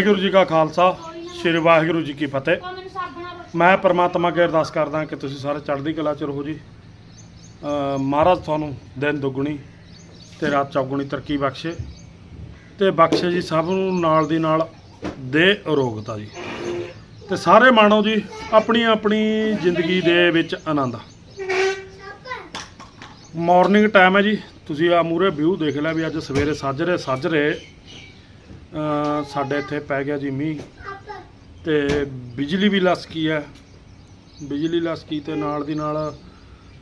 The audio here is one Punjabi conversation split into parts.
ਵਾਹਿਗੁਰੂ ਜੀ ਕਾ ਖਾਲਸਾ, ਸ੍ਰੀ ਵਾਹਿਗੁਰੂ ਜੀ ਕੀ ਫਤਿਹ। ਮੈਂ ਪਰਮਾਤਮਾ ਅੱਗੇ ਅਰਦਾਸ ਕਰਦਾ ਕਿ ਤੁਸੀਂ ਸਾਰੇ ਚੜ੍ਹਦੀ ਕਲਾ ਚ ਰਹੋ ਜੀ। ਮਹਾਰਾਜ ਤੁਹਾਨੂੰ ਦਿਨ ਦੁੱਗਣੀ ਤੇ ਰਾਤ ਚੌਗੁਣੀ ਤਰੱਕੀ ਬਖਸ਼ੇ ਤੇ ਬਖਸ਼ੇ ਜੀ ਸਭ ਨੂੰ ਨਾਲ ਦੀ ਨਾਲ ਦੇ ਅਰੋਗਤਾ ਜੀ। ਤੇ ਸਾਰੇ ਮਾਣੋ ਜੀ, ਆਪਣੀ ਆਪਣੀ ਜ਼ਿੰਦਗੀ ਦੇ ਵਿੱਚ ਆਨੰਦ ਮਾਰਨਿੰਗ ਟਾਈਮ ਹੈ ਜੀ। ਤੁਸੀਂ ਆ ਮੂਰੇ ਵਿਊ ਦੇਖ ਲਿਆ ਵੀ ਅੱਜ ਸਵੇਰੇ ਸਾਜਰੇ ਸਾਜਰੇ ਅ ਸਾਡੇ ਇੱਥੇ ਪੈ ਗਿਆ ਜੀ ਮੀਂਹ ਤੇ ਬਿਜਲੀ ਵੀ ਲਸਕੀ ਹੈ। ਬਿਜਲੀ ਲਸਕੀ ਤੇ ਨਾਲ ਦੀ ਨਾਲ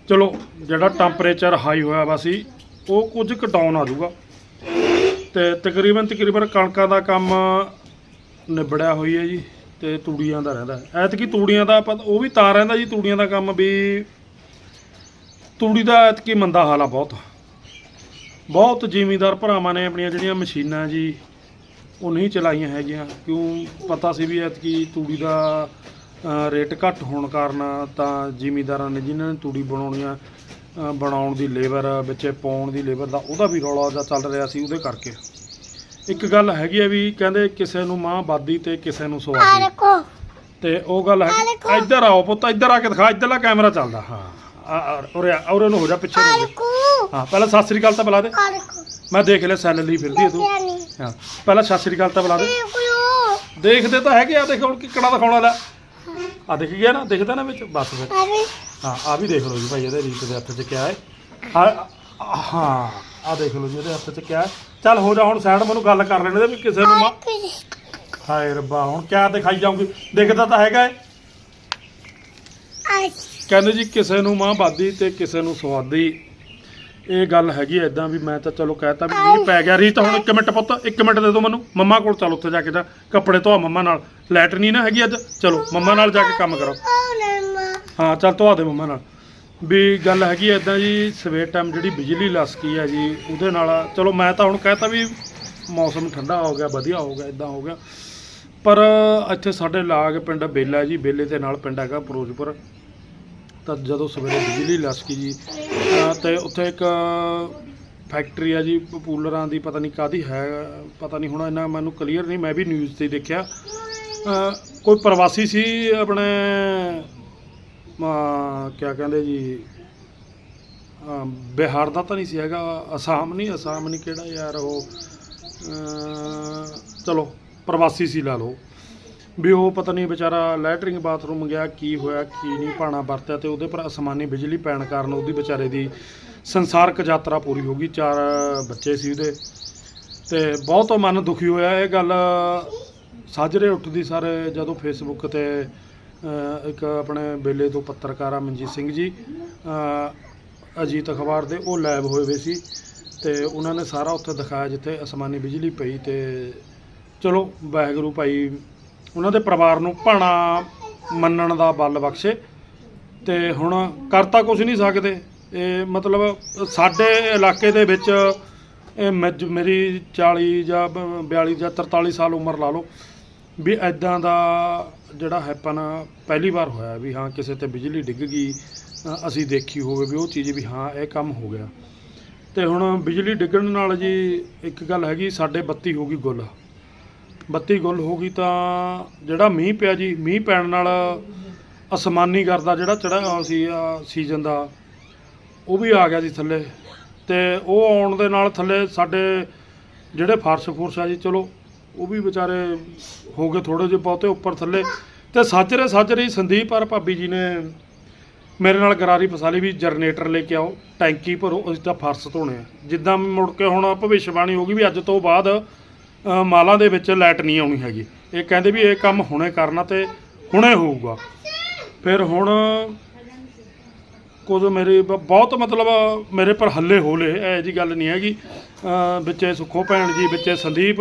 ਚਲੋ ਜਿਹੜਾ ਟੈਂਪਰੇਚਰ ਹਾਈ ਹੋਇਆ ਵਾ ਸੀ, ਉਹ ਕੁਝ ਘਟਾਉਣ ਆ ਜਾਊਗਾ। ਤੇ ਤਕਰੀਬਨ ਤਕਰੀਬਨ ਕਣਕਾਂ ਦਾ ਕੰਮ ਨਿਬੜਿਆ ਹੋਈ ਹੈ ਜੀ ਤੇ ਤੂੜੀਆਂ ਦਾ ਰਹਿੰਦਾ। ਐਤਕੀ ਤੂੜੀਆਂ ਦਾ ਆਪਾਂ ਉਹ ਵੀ ਤਾਂ ਰਹਿੰਦਾ ਜੀ, ਤੂੜੀਆਂ ਦਾ ਕੰਮ ਵੀ ਤੂੜੀ ਦਾ ਐਤਕੀ ਮੰਦਾ ਹਾਲ ਆ ਬਹੁਤ। ਬਹੁਤ ਜ਼ਿਮੀਂਦਾਰ ਭਰਾਵਾਂ ਨੇ ਆਪਣੀਆਂ ਜਿਹੜੀਆਂ ਮਸ਼ੀਨਾਂ ਜੀ ਉਹ ਨਹੀਂ ਚਲਾਈਆਂ ਹੈਗੀਆਂ। ਕਿਉਂ ਪਤਾ ਸੀ ਵੀ ਐਤਕੀ ਤੂੜੀ ਦਾ ਰੇਟ ਘੱਟ ਹੋਣ ਕਾਰਨ ਤਾਂ ਜ਼ਿਮੀਂਦਾਰਾਂ ਨੇ ਜਿਨ੍ਹਾਂ ਨੇ ਤੂੜੀ ਬਣਾਉਣੀਆਂ ਬਣਾਉਣ ਦੀ ਲੇਬਰ ਵਿੱਚ ਪਾਉਣ ਦੀ ਲੇਬਰ ਦਾ ਉਹਦਾ ਵੀ ਰੌਲਾ ਜਿਹਾ ਚੱਲ ਰਿਹਾ ਸੀ ਉਹਦੇ ਕਰਕੇ। ਇੱਕ ਗੱਲ ਹੈਗੀ ਆ ਵੀ ਕਹਿੰਦੇ ਕਿਸੇ ਨੂੰ ਮਾਂ ਬਾਦੀ ਤੇ ਕਿਸੇ ਨੂੰ ਸਵਾਦੀ। ਤੇ ਉਹ ਗੱਲ ਹੈ। ਇੱਧਰ ਆਓ ਪੁੱਤ ਇੱਧਰ ਆ ਕੇ ਦਿਖਾ ਇੱਧਰਲਾ ਕੈਮਰਾ ਚੱਲਦਾ। ਹਾਂ ਆ ਉਰੇ ਨੂੰ ਹੋ ਜਾ ਪਿੱਛੇ ਨੂੰ ਹੋ ਜਾ। ਹਾਂ ਪਹਿਲਾਂ ਸਤਿ ਸ੍ਰੀ ਅਕਾਲ ਤਾਂ ਬੁਲਾ ਦੇ। ਮੈਂ ਦੇਖ ਲਿਆ ਸੈੱਲ ਲਈ ਫਿਰਦੀ ਹੈ ਤੂੰ। ਹਾਂ ਪਹਿਲਾਂ ਸਤਿ ਸ੍ਰੀ ਅਕਾਲ ਤਾਂ ਬੁਲਾ ਦੇ। ਦੇਖੋ ਦੇਖਦੇ ਤਾਂ ਹੈਗੇ ਆ ਦੇਖ ਹੁਣ ਕਿੱਕੜਾ ਦਿਖਾਉਣ ਵਾਲਾ। ਆ ਦਿਖ ਗਿਆ ਨਾ ਦਿਖਦਾ ਨਾ ਵਿੱਚ ਬਸ ਫਿਰ। ਹਾਂ ਆ ਵੀ ਦੇਖ ਲਓ ਜੀ ਭਾਈ ਇਹਦੇ ਰੀਤ ਦੇ ਹੱਥ 'ਚ ਕਿਆ ਹੈ। ਆ ਹਾਂ ਆ ਦੇਖ ਲਓ ਜੀ ਇਹਦੇ ਹੱਥ 'ਚ ਕਿਆ ਹੈ। ਚੱਲ ਹੋ ਜਾ ਹੁਣ ਸਾਈਡ ਮੈਨੂੰ ਗੱਲ ਕਰ ਲੈਣ ਦੇ ਵੀ ਕਿਸੇ ਨੂੰ ਮਾ ਹਾਏ ਰੱਬਾ ਹੁਣ ਕਿਆ ਦਿਖਾਈ ਜਾਊਂਗੀ। ਦਿਖਦਾ ਤਾਂ ਹੈਗਾ ਆ ਕਹਿੰਦੇ ਜੀ ਕਿਸੇ ਨੂੰ ਮਾਂ ਬਾਦੀ ਤੇ ਕਿਸੇ ਨੂੰ ਸਵਾਦੀ ਇਹ ਗੱਲ ਹੈਗੀ ਐਦਾਂ ਵੀ ਮੈਂ ਤਾਂ ਚਲੋ ਕਹਿਤਾ ਵੀ ਮੀਂਹ ਪੈ ਗਿਆ। ਰੀਤ, ਹੁਣ 1 ਮਿੰਟ ਪੁੱਤ 1 ਮਿੰਟ ਦੇ ਦਿਓ ਮੈਨੂੰ। ਮੰਮਾ ਕੋਲ ਚੱਲ ਉੱਥੇ ਜਾ ਕੇ ਜਾ, ਕੱਪੜੇ ਧੋਆ ਮੰਮਾ ਨਾਲ। ਲੈਟ ਨਹੀਂ ਨਾ ਹੈਗੀ ਅੱਜ। ਚਲੋ, ਮੰਮਾ ਨਾਲ ਜਾ ਕੇ ਕੰਮ ਕਰੋ। ਹਾਂ, ਚੱਲ ਧਵਾ ਦੇ ਮੰਮਾ ਨਾਲ। ਵੀ ਗੱਲ ਹੈਗੀ ਐਦਾਂ ਜੀ, ਸਵੇਰ ਟਾਈਮ ਜਿਹੜੀ ਬਿਜਲੀ ਲਸਕੀ ਹੈ ਜੀ, ਉਹਦੇ ਨਾਲ ਚਲੋ ਮੈਂ ਤਾਂ ਹੁਣ ਕਹਿਤਾ ਵੀ ਮੌਸਮ ਠੰਡਾ ਹੋ ਗਿਆ, ਵਧੀਆ ਹੋ ਗਿਆ ਇਦਾਂ ਹੋ ਗਿਆ। ਪਰ ਇੱਥੇ ਸਾਡੇ ਲਾਗ ਪਿੰਡ ਬੇਲਾ ਜੀ, ਬੇਲੇ ਦੇ ਨਾਲ ਪਿੰਡ ਹੈਗਾ, ਫਿਰੋਜ਼ਪੁਰ। ਤਾਂ ਜਦੋਂ ਸਵੇਰੇ ਬਿਜਲੀ ਲਸਕੀ ਜੀ ਅਹ ਤੇ ਉੱਥੇ ਇੱਕ ਫੈਕਟਰੀ ਆ ਜੀ ਪਪੂਲਰਾਂ ਦੀ ਪਤਾ ਨਹੀਂ ਕਾਦੀ ਹੈ, ਪਤਾ ਨਹੀਂ ਹੁਣ ਇਹਨਾਂ ਮੈਨੂੰ ਕਲੀਅਰ ਨਹੀਂ, ਮੈਂ ਵੀ ਨਿਊਜ਼ ਤੇ ਦੇਖਿਆ। ਅਹ, ਕੋਈ ਪ੍ਰਵਾਸੀ ਸੀ ਆਪਣੇ, ਅਹ, ਕਿਆ ਕਹਿੰਦੇ ਜੀ, ਅਹ, ਬਿਹਾਰ ਦਾ ਤਾਂ ਨਹੀਂ ਸੀ ਹੈਗਾ, ਅਸਾਮ ਨਹੀਂ ਅਸਾਮ ਨਹੀਂ ਕਿਹੜਾ ਯਾਰ ਉਹ, ਅਹ, ਚਲੋ, ਪ੍ਰਵਾਸੀ ਸੀ ਲਾ ਲਓ। ਵੀ ਉਹ ਪਤਾ ਨਹੀਂ ਵਿਚਾਰਾ ਲੈਟਰਿੰਗ ਬਾਥਰੂਮ ਗਿਆ, ਕੀ ਹੋਇਆ, ਕੀ ਨਹੀਂ, ਪਾਣਾ ਵਰਤਿਆ ਤੇ ਉਹਦੇ ਪਰ ਅਸਮਾਨੀ ਬਿਜਲੀ ਪੈਣ ਕਾਰਨ ਉਹਦੀ ਵਿਚਾਰੇ ਦੀ ਸੰਸਾਰਕ ਯਾਤਰਾ ਪੂਰੀ ਹੋ ਗਈ, ਚਾਰ ਬੱਚੇ ਸੀ ਉਹਦੇ ਤੇ ਬਹੁਤ ਮਨ ਦੁਖੀ ਹੋਇਆ। ਇਹ ਗੱਲ ਸਾਜਰੇ ਉੱਠਦੀ ਸਰ ਜਦੋਂ ਫੇਸਬੁੱਕ ਤੇ ਇੱਕ ਆਪਣੇ ਬੇਲੇ ਤੋਂ ਪੱਤਰਕਾਰ ਆ ਮਨਜੀਤ ਸਿੰਘ ਜੀ ਅਜੀਤ ਅਖਬਾਰ ਦੇ, ਉਹ ਲਾਈਵ ਹੋਏ ਹੋਏ ਸੀ ਤੇ ਉਹਨਾਂ ਨੇ ਸਾਰਾ ਉੱਥੇ ਦਿਖਾਇਆ ਜਿੱਥੇ ਅਸਮਾਨੀ ਬਿਜਲੀ ਪਈ ਤੇ ਚਲੋ ਵਾਹਿਗੁਰੂ ਭਾਈ ਉਹਨਾਂ ਦੇ ਪਰਿਵਾਰ ਨੂੰ ਭਾਣਾ ਮੰਨਣ ਦਾ ਬਲ ਬਖਸ਼ੇ। ਤੇ ਹੁਣ ਕਰਤਾ ਕੁਝ ਨਹੀਂ ਸਕਦੇ। ਇਹ ਮਤਲਬ ਸਾਡੇ ਇਲਾਕੇ ਦੇ ਵਿੱਚ ਇਹ ਮੈਜ- ਮੇਰੀ 40 ਜਾਂ ਬ- 42 ਜਾਂ 43 ਸਾਲ ਉਮਰ ਲਾ ਲਓ ਵੀ ਐਦਾਂ ਦਾ ਜਿਹੜਾ ਹੈਪਨ ਪਹਿਲੀ ਵਾਰ ਹੋਇਆ ਵੀ ਹਾਂ ਕਿਸੇ ਤੇ ਬਿਜਲੀ ਡਿੱਗ ਗਈ ਅਸੀਂ ਦੇਖੀ ਹੋਵੇ ਵੀ ਉਹ ਚੀਜ਼ ਵੀ ਹਾਂ ਇਹ ਕੰਮ ਹੋ ਗਿਆ। ਤੇ ਹੁਣ ਬਿਜਲੀ ਡਿੱਗਣ ਨਾਲ ਜੀ ਇੱਕ ਗੱਲ ਹੈਗੀ, ਸਾਡੇ ਬੱਤੀ ਹੋ ਗਈ ਗੁੱਲ। ਬੱਤੀ ਗੁੱਲ ਹੋ ਗਈ ਤਾਂ ਜਿਹੜਾ ਮੀਂਹ ਪਿਆ ਜੀ, ਮੀਂਹ ਪੈਣ ਨਾਲ ਅਸਮਾਨੀ ਕਰਦਾ ਜਿਹੜਾ ਚੜਿਆ ਸੀ ਸੀਜ਼ਨ ਦਾ, ਉਹ ਵੀ ਆ ਗਿਆ ਜੀ ਥੱਲੇ। ਤੇ ਉਹ ਆਉਣ ਦੇ ਨਾਲ ਥੱਲੇ ਸਾਡੇ ਜਿਹੜੇ ਫਰਸ਼ ਫੁਰਸ਼ ਆ ਜੀ, ਚਲੋ, ਉਹ ਵੀ ਵਿਚਾਰੇ ਹੋ ਗਏ ਥੋੜੇ ਜਿਹੇ ਬਹੁਤੇ ਉੱਪਰ ਥੱਲੇ। ਤੇ ਸਾਜਰੇ ਸਾਜਰੇ ਹੀ ਸੰਦੀਪ ਔਰ ਭਾਬੀ ਜੀ ਨੇ ਮੇਰੇ ਨਾਲ ਗਰਾਰੀ ਫਸਾਲੀ ਵੀ ਜਨਰੇਟਰ ਲੈ ਕੇ ਆਓ, ਟੈਂਕੀ ਭਰੋ, ਅਸੀਂ ਤਾਂ ਫਰਸ਼ ਧੋਣੇ ਆ। ਜਿੱਦਾਂ ਮੁੜ ਕੇ ਹੁਣ ਭਵਿੱਖਬਾਣੀ ਹੋ ਗਈ ਵੀ ਅੱਜ ਤੋਂ ਬਾਅਦ ਮਾਲਾਂ ਦੇ ਵਿੱਚ ਲਾਈਟ ਨਹੀਂ ਆਉਣੀ ਹੈਗੀ। ਇਹ ਕਹਿੰਦੇ ਵੀ ਇਹ ਕੰਮ ਹੁਣੇ ਕਰਨਾ ਤੇ ਹੁਣੇ ਹੋਊਗਾ। ਫਿਰ ਹੁਣ ਕੁਝ ਮੇਰੇ ਬ- ਬਹੁਤ ਮਤਲਬ ਮੇਰੇ ਪਰ ਹੱਲੇ ਹੋਲੇ ਇਹ ਜੀ ਗੱਲ ਨਹੀਂ ਹੈਗੀ। ਅ, ਵਿੱਚੇ ਸੁੱਖੋ ਭੈਣ ਜੀ ਵਿੱਚੇ ਸੰਦੀਪ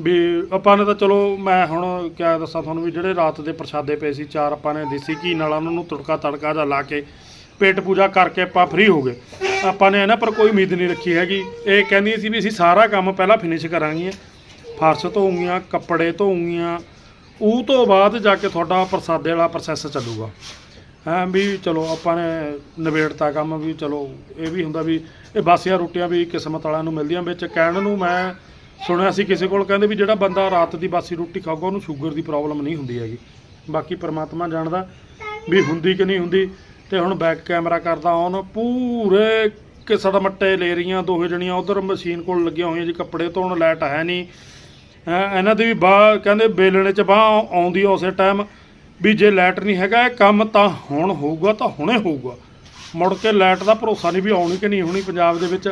ਵੀ ਆਪਾਂ ਨੇ ਤਾਂ ਚਲੋ ਮੈਂ ਹੁਣ ਕਿਆ ਦੱਸਾਂ ਤੁਹਾਨੂੰ ਵੀ ਜਿਹੜੇ ਰਾਤ ਦੇ ਪ੍ਰਸ਼ਾਦੇ ਪਏ ਸੀ ਚਾਰ ਆਪਾਂ ਨੇ ਦੇਸੀ ਘੀ ਨਾਲ ਉਹਨਾਂ ਨੂੰ ਤੜਕਾ ਤੜਕਾ ਜਿਹਾ ਲਾ ਕੇ ਪੇਟ ਪੂਜਾ ਕਰਕੇ ਆਪਾਂ ਫ੍ਰੀ ਹੋ ਗਏ। ਆਪਾਂ ਨੇ ਇਹਨਾਂ ਪਰ ਕੋਈ ਉਮੀਦ ਨਹੀਂ ਰੱਖੀ ਹੈਗੀ। ਇਹ ਕਹਿੰਦੀ ਸੀ ਵੀ ਅਸੀਂ ਸਾਰਾ ਕੰਮ ਪਹਿਲਾਂ ਫਿਨਿਸ਼ ਕਰਾਂਗੇ ਫਰਸ਼ ਧੋਉਂਗੀਆਂ ਕੱਪੜੇ ਧੋਉਂਗੀਆਂ ਉਹ ਤੋਂ ਬਾਅਦ ਜਾ ਕੇ ਤੁਹਾਡਾ ਪ੍ਰਸਾਦੇ ਵਾਲਾ ਪ੍ਰੋਸੈਸ ਚੱਲੂਗਾ। ਹੈਂ ਵੀ ਚਲੋ ਆਪਾਂ ਨੇ ਨਿਬੇੜਤਾ ਕੰਮ ਵੀ ਚਲੋ, ਇਹ ਵੀ ਹੁੰਦਾ ਵੀ ਇਹ ਬਾਸੀਆਂ ਰੋਟੀਆਂ ਵੀ ਕਿਸਮਤ ਵਾਲਿਆਂ ਨੂੰ ਮਿਲਦੀਆਂ ਵਿੱਚ। ਕਹਿਣ ਨੂੰ ਮੈਂ ਸੁਣਿਆ ਸੀ ਕਿਸੇ ਕੋਲ, ਕਹਿੰਦੇ ਵੀ ਜਿਹੜਾ ਬੰਦਾ ਰਾਤ ਦੀ ਬਾਸੀ ਰੋਟੀ ਖਾਊਗਾ ਉਹਨੂੰ ਸ਼ੂਗਰ ਦੀ ਪ੍ਰੋਬਲਮ ਨਹੀਂ ਹੁੰਦੀ ਹੈਗੀ। ਬਾਕੀ ਪਰਮਾਤਮਾ ਜਾਣਦਾ ਵੀ ਹੁੰਦੀ ਕਿ ਨਹੀਂ ਹੁੰਦੀ। ਤੇ ਹੁਣ ਬੈਕ ਕੈਮਰਾ ਕਰਦਾ ਔਨ ਪੂਰੇ ਕਿਸਾ ਮੱਟੇ ਲੈ ਰਹੀਆਂ ਦੋਹੇ ਜਣੀਆਂ। ਉਧਰ ਮਸ਼ੀਨ ਕੋਲ ਲੱਗੀਆਂ ਹੋਈਆਂ ਜੀ ਕੱਪੜੇ ਧੋਣ ਲਾਈਟ ਹੈ ਨਹੀਂ। ਹੈਂ, ਇਹਨਾਂ ਦੀ ਵੀ ਬਾਹ ਕਹਿੰਦੇ ਬੇਲਣੇ ਚ ਬਾਹ ਆਉਂਦੀ ਉਸੇ ਟਾਈਮ ਵੀ ਜੇ ਲਾਈਟ ਨਹੀਂ ਹੈਗਾ ਇਹ ਕੰਮ ਤਾਂ ਹੁਣ ਹੋਊਗਾ ਤਾਂ ਹੁਣੇ ਹੋਊਗਾ। ਮੁੜ ਕੇ ਲਾਈਟ ਦਾ ਭਰੋਸਾ ਨਹੀਂ ਵੀ ਆਉਣੀ ਕਿ ਨਹੀਂ ਹੋਣੀ ਪੰਜਾਬ ਦੇ ਵਿੱਚ।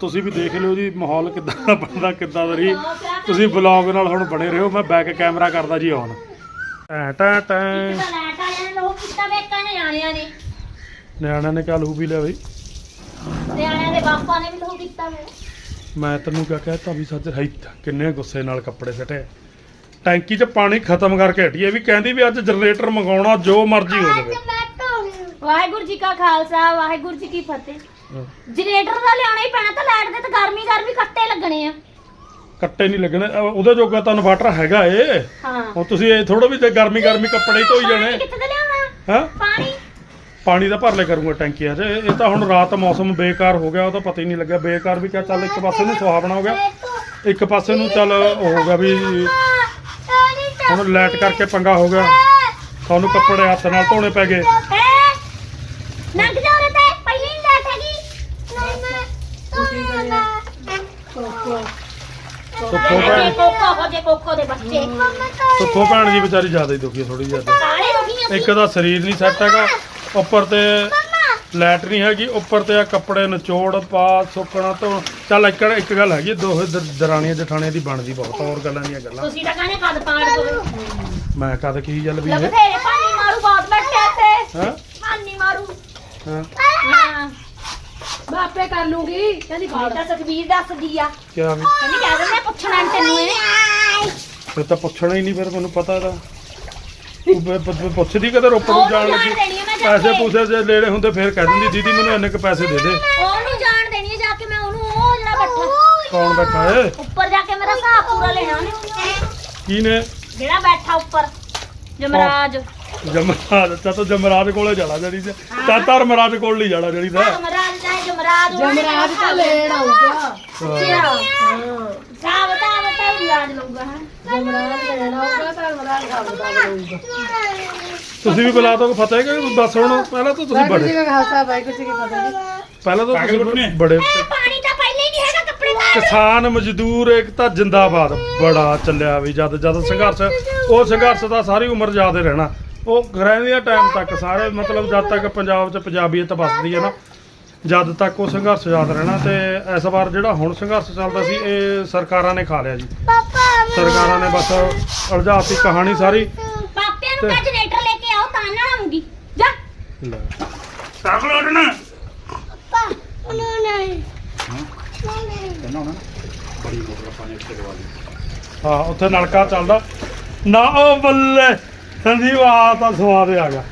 ਤੁਸੀਂ ਵੀ ਦੇਖ ਲਿਓ ਜੀ ਮਾਹੌਲ ਕਿੱਦਾਂ ਦਾ ਬਣਦਾ ਕਿੱਦਾਂ ਦਾ ਰਹੀ ਤੁਸੀਂ ਬਲੌਗ ਨਾਲ ਹੁਣ ਬਣੇ ਰਹੋ ਮੈਂ ਬੈਕ ਕੈਮਰਾ ਕਰਦਾ ਜੀ ਔਨ ਟੈਂ ਟੈਂ ਟੈਂ ਤਾਂ ਲੈਟ ਵਾਲਿਆਂ ਨੇ ਲੋਕ ਕੀਤਾ ਵੇਖਾਂ ਨੇ ਆਣਿਆਂ ਨੇ ਨਿਆਣਿਆਂ ਨੇ ਕੱਲ ਵੀ ਲਿਆ ਬਈ। ਨਿਆਣਿਆਂ ਦੇ ਬਾਪਾ ਨੇ ਵੀ ਲੋਕ ਕੀਤਾ ਵੇ ਮੈਂ ਤੈਨੂੰ ਕਿਆ ਕਹਿਤਾ ਵੀ ਸੱਜ ਹੈ ਕਿੰਨੇ ਗੁੱਸੇ ਨਾਲ ਕੱਪੜੇ ਸਟੇ। ਟੈਂਕੀ 'ਚ ਪਾਣੀ ਖਤਮ ਕਰਕੇ ਹਟੀ। ਇਹ ਵੀ ਕਹਿੰਦੀ ਵੀ ਅੱਜ ਜਨਰੇਟਰ ਮੰਗਾਉਣਾ ਜੋ ਮਰਜ਼ੀ ਹੋ ਜਾਵੇ। ਵਾਹਿਗੁਰੂ ਜੀ ਕਾ ਖਾਲਸਾ ਵਾਹਿਗੁਰੂ ਜੀ ਕੀ ਫਤਿਹ। ਜਨਰੇਟਰ ਦਾ ਲਿਆਉਣਾ ਹੀ ਪੈਣਾ ਤਾਂ ਲਾਈਟ ਦੇ ਤਾਂ ਗਰਮੀ ਗਰਮੀ ਕੱਟੇ ਲੱਗਣੇ ਆ। ਕੱਟੇ ਨਹੀਂ ਲੱਗਣੇ। ਅਹ ਉਹਦੇ ਜੋਗਾ ਤਾਂ ਇਨਵਰਟਰ ਹੈਗਾ ਏ। ਹਾਂ। ਹੁਣ ਤੁਸੀਂ ਇਹ ਥੋੜਾ ਵੀ ਤੇ ਗਰਮੀ ਗਰਮੀ ਕੱਪੜੇ ਹੀ ਧੋਈ ਜਾਣੇ। ਕਿੱਥੇ ਤੇ ਲਿਆਉਣਾ? ਹਾਂ? ਪਾਣੀ? ਪਾਣੀ ਦਾ ਭਰ ਲੈ ਕਰੂੰਗਾ ਟੈਂਕੀਆਂ 'ਚ। ਇਹ ਇਹ ਤਾਂ ਹੁਣ ਰਾਤ ਮੌਸਮ ਬੇਕਾਰ ਹੋ ਗਿਆ ਉਹ ਤਾਂ ਪਤਾ ਹੀ ਨਹੀਂ ਲੱਗਿਆ। ਬੇਕਾਰ ਵੀ ਕਿਆ ਚੱਲ ਇੱਕ ਪਾਸੇ ਨੂੰ ਸੁਹਾਵਣਾ ਹੋ ਗਿਆ। ਇੱਕ ਪਾਸੇ ਨੂੰ ਚੱਲ ਉਹ ਹੋ ਗਿਆ ਵੀ ਹੁਣ ਲਾਈਟ ਕਰਕੇ ਪੰਗਾ ਹੋ ਗਿਆ। ਤੁਹਾਨੂੰ ਕੱਪੜੇ ਹੱਥ ਨਾਲ ਧੋਣੇ ਪੈ ਗਏ। ਨੰਗ ਜਾ ਰਹੇ ਤੇ ਪਹਿਲੀ ਨਹੀਂ ਲੈਟ ਹੈਗੀ ਸੁੱਖੋ ਜੇ ਭੈਣ। ਕੋਕੋ ਹੋ ਜੇ ਕੋਕੋ ਦੇ ਬੱਚੇ। ਸੁੱਖੋ ਭੈਣ ਜੀ ਵਿਚਾਰੀ ਜ਼ਿਆਦਾ ਹੀ ਦੁਖੀ ਥੋੜੀ ਗਈਆਂ ਇੱਕ ਦਾ ਸਰੀਰ ਨਹੀਂ ਸੈੱਟ ਹੈਗਾ ਉੱਪਰ ਤੇ ਲਾਈਟ ਨਹੀਂ ਹੈਗੀ ਉੱਪਰ ਤੇ ਆ ਕੱਪੜੇ ਨਿਚੋੜ ਪਾ ਸੁੱਕਣਾ ਤੋਂ ਚੱਲ ਇੱਕ ਇੱਕ ਗੱਲ ਹੈਗੀ ਦੋ ਦ- ਦਰਾਣੀਆਂ ਜਠਾਣੀਆਂ ਦੀ ਬਣਦੀ ਬਹੁਤ ਹੋਰ ਗੱਲਾਂ ਦੀਆਂ ਗੱਲਾਂ। ਤੁਸੀਂ ਤਾਂ ਕਹਿੰਦੇ ਕਦ ਪਾੜ ਦੋ। ਮੈਂ ਕਦ ਕੀ ਗੱਲ ਵੀ ਇਹ? ਬਥੇਰੇ ਪਾਣੀ ਮਾਰੂ ਬਾਤ ਬੈਠੇ ਤੇ ਹਾਂ? ਪਾਣੀ ਮਾਰੂ। ਹਾਂ। ਹਾਂ ਬਾਪੇ ਕਰ ਲੂੰਗੀ। ਕਹਿੰਦੀ ਇਹ ਤਾਂ ਸੁਖਬੀਰ ਦੱਸਦੀ ਆ। ਕਿਆ? ਵੀ ਕਹਿੰਦੀ ਕਹਿ ਦਿੰਦੇ ਆ, ਪੁੱਛਣਾ ਨੀ ਤੈਨੂੰ ਇਹਨੇ ਫਿਰ ਤਾਂ ਪੁੱਛਣਾ ਹੀ ਨਹੀਂ ਫਿਰ ਮੈਨੂੰ ਪਤਾ ਇਹਦਾ ਤੂੰ ਪ- ਪ- ਪੁੱਛਦੀ ਕਦੇ ਰੋਪੜ ਨੂੰ ਜਾਣ ਜਾਣ ਲੱਗੀ। ਦੇਣੀ ਆ ਮੈਂ ਜਾ ਪੈਸੇ ਕੇ। ਪੂਸੇ ਜੇ ਲੈਣੇ ਹੁੰਦੇ ਫਿਰ ਕਹਿ ਦਿੰਦੀ ਦੀਦੀ ਮੈਨੂੰ ਇੰਨੇ ਕ ਪੈਸੇ ਦੇ ਦੇ। ਉਹਨੂੰ ਜਾਣ ਦੇਣੀ ਆ ਜਾ ਕੇ ਮੈਂ ਉਹਨੂੰ ਉਹ ਜਿਹੜਾ ਬੈਠਾ। ਕੌਣ ਬੈਠਾ ਏ? ਉੱਪਰ ਜਾ ਕੇ ਮੇਰਾ ਹਿਸਾਬ ਪੂਰਾ ਲੈਣਾ ਉਹਨੇ। ਕੀ ਨੇ? ਜਿਹੜਾ ਬੈਠਾ ਉੱਪਰ। ਜਮਰਾਜ ਜਮਰਾਜ ਤਾਂ ਤੂੰ ਜਮਰਾਜ ਕੋਲੇ ਜਾਣਾ ਜੜੀ ਤੇ ਤਾਂ ਧਰਮਰਾਜ ਕੋਲ ਨਹੀਂ ਜਾਣਾ ਜੜੀ ਦਾ ਜਮਰਾਜ ਦਾ ਜਮਰਾਜ ਜਮਰਾਜ ਤਾਂ ਲੈਣ ਆਊਗਾ। ਸਾਬ ਤਾਂ ਬਤਾ ਜਮਰਾਜ ਲਊਗਾ ਹਾਂ। ਜਮਰਾਜ ਲੈਣ ਆਊਗਾ ਤਾਂ ਜਮਰਾਜ ਖਾਊਗਾ ਲਊਗਾ ਤੁਸੀਂ ਵੀ ਬੁਲਾ ਦੋ ਫਤਿਹ ਕਿ ਬਸ ਹੁਣ ਪਹਿਲਾਂ ਤਾਂ ਤੁਸੀਂ ਬੜੇ। ਕਾ ਕੀ ਪਹਿਲਾਂ ਤਾਂ ਤੁਸੀਂ ਬੜੇ। ਪਾਣੀ ਤਾਂ ਪਹਿਲੇ ਹੀ ਨਹੀਂ ਹੈਗਾ ਕੱਪੜੇ ਦਾ ਕਿਸਾਨ ਮਜ਼ਦੂਰ ਇੱਕ ਤਾਂ ਜਿੰਦਾਬਾਦ। ਬੜਾ ਚੱਲਿਆ ਵੀ ਜਦ ਜਦ ਸੰਘਰਸ਼ ਉਹ ਸੰਘਰਸ਼ ਦਾ ਸਾਰੀ ਉਮਰ ਯਾਦ ਹੀ ਰਹਿਣਾ। ਉਹ ਰਹਿੰਦੇ ਆ ਟਾਈਮ ਤੱਕ ਸਾਰੇ ਮਤਲਬ ਜਦ ਤੱਕ ਪੰਜਾਬ 'ਚ ਪੰਜਾਬੀਅਤ ਵੱਸਦੀ ਹੈ ਨਾ ਜਦ ਤੱਕ ਉਹ ਸੰਘਰਸ਼ ਯਾਦ ਰਹਿਣਾ ਤੇ ਇਸ ਵਾਰ ਜਿਹੜਾ ਹੁਣ ਸੰਘਰਸ਼ ਚੱਲਦਾ ਸੀ ਇਹ ਸਰਕਾਰਾਂ ਨੇ ਖਾ ਲਿਆ ਜੀ। ਸਰਕਾਰਾਂ ਨੇ ਬਸ ਉਲਝਾਤੀ ਕਹਾਣੀ ਸਾਰੀ। ਪਾਪਿਆਂ ਨੂੰ ਜਨਰੇਟਰ ਲੈ ਕੇ ਆਓ ਤਾਂ ਨਾ ਆਉਂਗੀ। ਜਾ। ਸਾਗਲ ਉੱਡਣਾ ਹਾਂ ਉੱਥੇ ਨਲਕਾ ਚੱਲਦਾ। ਨਾ ਉਹ ਬੱਲੇ। ਸੰਦੀਪ ਆ ਤਾਂ ਸਵਾਦ ਆ ਗਿਆ।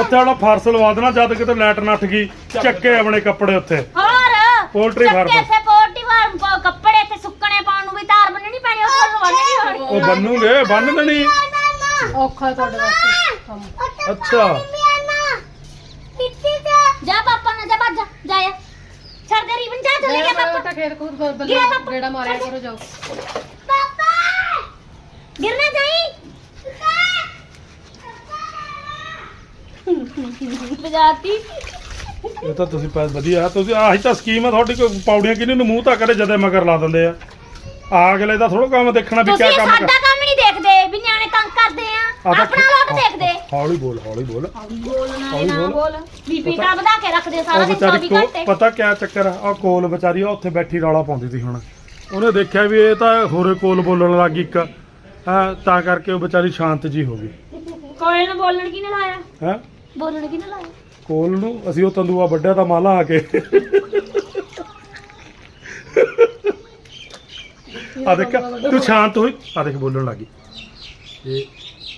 ਉੱਥੇ ਉਹਦਾ ਫਰਸ ਲਵਾ ਦੇਣਾ ਜਦ ਕਿਤੇ ਲਾਈਟ ਨੱਠ ਗਈ ਚੱਕੇ ਆਪਣੇ ਕੱਪੜੇ ਉੱਥੇ। ਹੋਰ? Poultry farm. ਤੇ ਪੋਲਟਰੀ ਫਾਰਮ ਕੋ ਕੱਪੜੇ ਤੇ ਸੁੱਕਣੇ ਪਾਉਣ ਨੂੰ ਵੀ ਧਾਰ ਬੰਨਣੀ ਪੈਣੀ ਉਹ ਤੋਂ ਬੰਨਣੀ ਹੋਣੀ। ਉਹ ਬੰਨੂਗੇ ਬੰਨ ਦੇਣੀ। ਔਖਾ ਤੁਹਾਡੇ ਵਾਸਤੇ। ਕੰਮ ਅੱਛਾ। ਜਾ ਪਾਪਾ ਨਾ ਜਾ ਭੱਜ ਜਾ ਜਾਇਆ ਛੱਡ ਦੇ ਰੀਬਨ ਜਾ ਚਲੇ ਗਿਆ ਪਾਪਾ। ਤਾਂ ਖੇਤ ਖੂਦ ਬੱਲੇ। ਗੇੜਾ ਮਾਰਿਆ ਕਰੋ ਜਾਓ। ਪਾਪਾ! ਗਿਰਨਾ ਜਾਈ। ਬਜਾਤੀ। ਇਹ ਤਾਂ ਤੁਸੀਂ ਪਾ ਵਧੀਆ ਤੁਸੀਂ ਆਹੀ ਤਾਂ ਸਕੀਮ ਆ ਤੁਹਾਡੀ ਕੋਈ ਪੌੜੀਆਂ ਕਿਹਨੇ ਨੂੰ ਮੂੰਹ ਤਾਂ ਕਰੇ ਜਦੇ ਮਗਰ ਲਾ ਦਿੰਦੇ ਆ। ਆ ਅਗਲੇ ਦਾ ਥੋੜਾ ਕੰਮ ਦੇਖਣਾ ਵੀ ਤੁਸੀਂ ਕਿਆ ਕੰਮ ਸਾਡਾ ਕਰ ਕੰਮ ਨਹੀਂ ਦੇਖਦੇ ਵੀ ਨਿਆਣੇ ਤੰਗ ਕਰਦੇ ਆ। ਆ ਤਾਂ ਆਪਣਾ ਲੋਕ ਦੇਖਦੇ। ਹੌਲੀ ਬੋਲ ਹੌਲੀ ਬੋਲ। ਬੋਲਣਾ ਹੌਲੀ ਨਾ ਬੋਲ। ਬੋਲ। ਬੀਪੀ ਤਾਂ ਵਧਾ ਕੇ ਰੱਖਦੇ ਸਾਰਾ ਉਹ ਦਿਨ ਵਿਚਾਰੀ 24 ਕੋ ਘੰਟੇ ਪਤਾ ਕਿਆ ਚੱਕਰ ਆ ਆਹ ਕੋਲ ਵਿਚਾਰੀ ਉਹ ਉੱਥੇ ਬੈਠੀ ਰੌਲਾ ਪਾਉਂਦੀ ਸੀ ਹੁਣ। ਉਹਨੇ ਦੇਖਿਆ ਵੀ ਇਹ ਤਾਂ ਹੋਰੇ ਕੋਲ ਬੋਲਣ ਲੱਗੀ ਇੱਕ। ਹਾਂ ਤਾਂ ਕਰਕੇ ਉਹ ਵਿਚਾਰੀ ਸ਼ਾਂਤ ਜੀ ਹੋ ਗਈ। ਕੋਈ ਨਾ ਬੋਲਣ ਕੀ ਨਾ ਲਾਇਆ? ਹੈ? ਬੋਲਣ ਕੀ ਨਾ ਲਾਇਆ? ਕੋਲ ਨੂੰ ਅਸੀਂ ਉਹ ਤੰਦੂਆ ਵੱਡਿਆ ਤਾਂ ਮਾਲਾ ਆ ਕੇ। ਆ ਦੇਖ ਤੂੰ ਸ਼ਾਂਤ ਹੋਈ। ਆ ਦੇਖ ਬੋਲਣ ਲੱਗੀ ਇਹ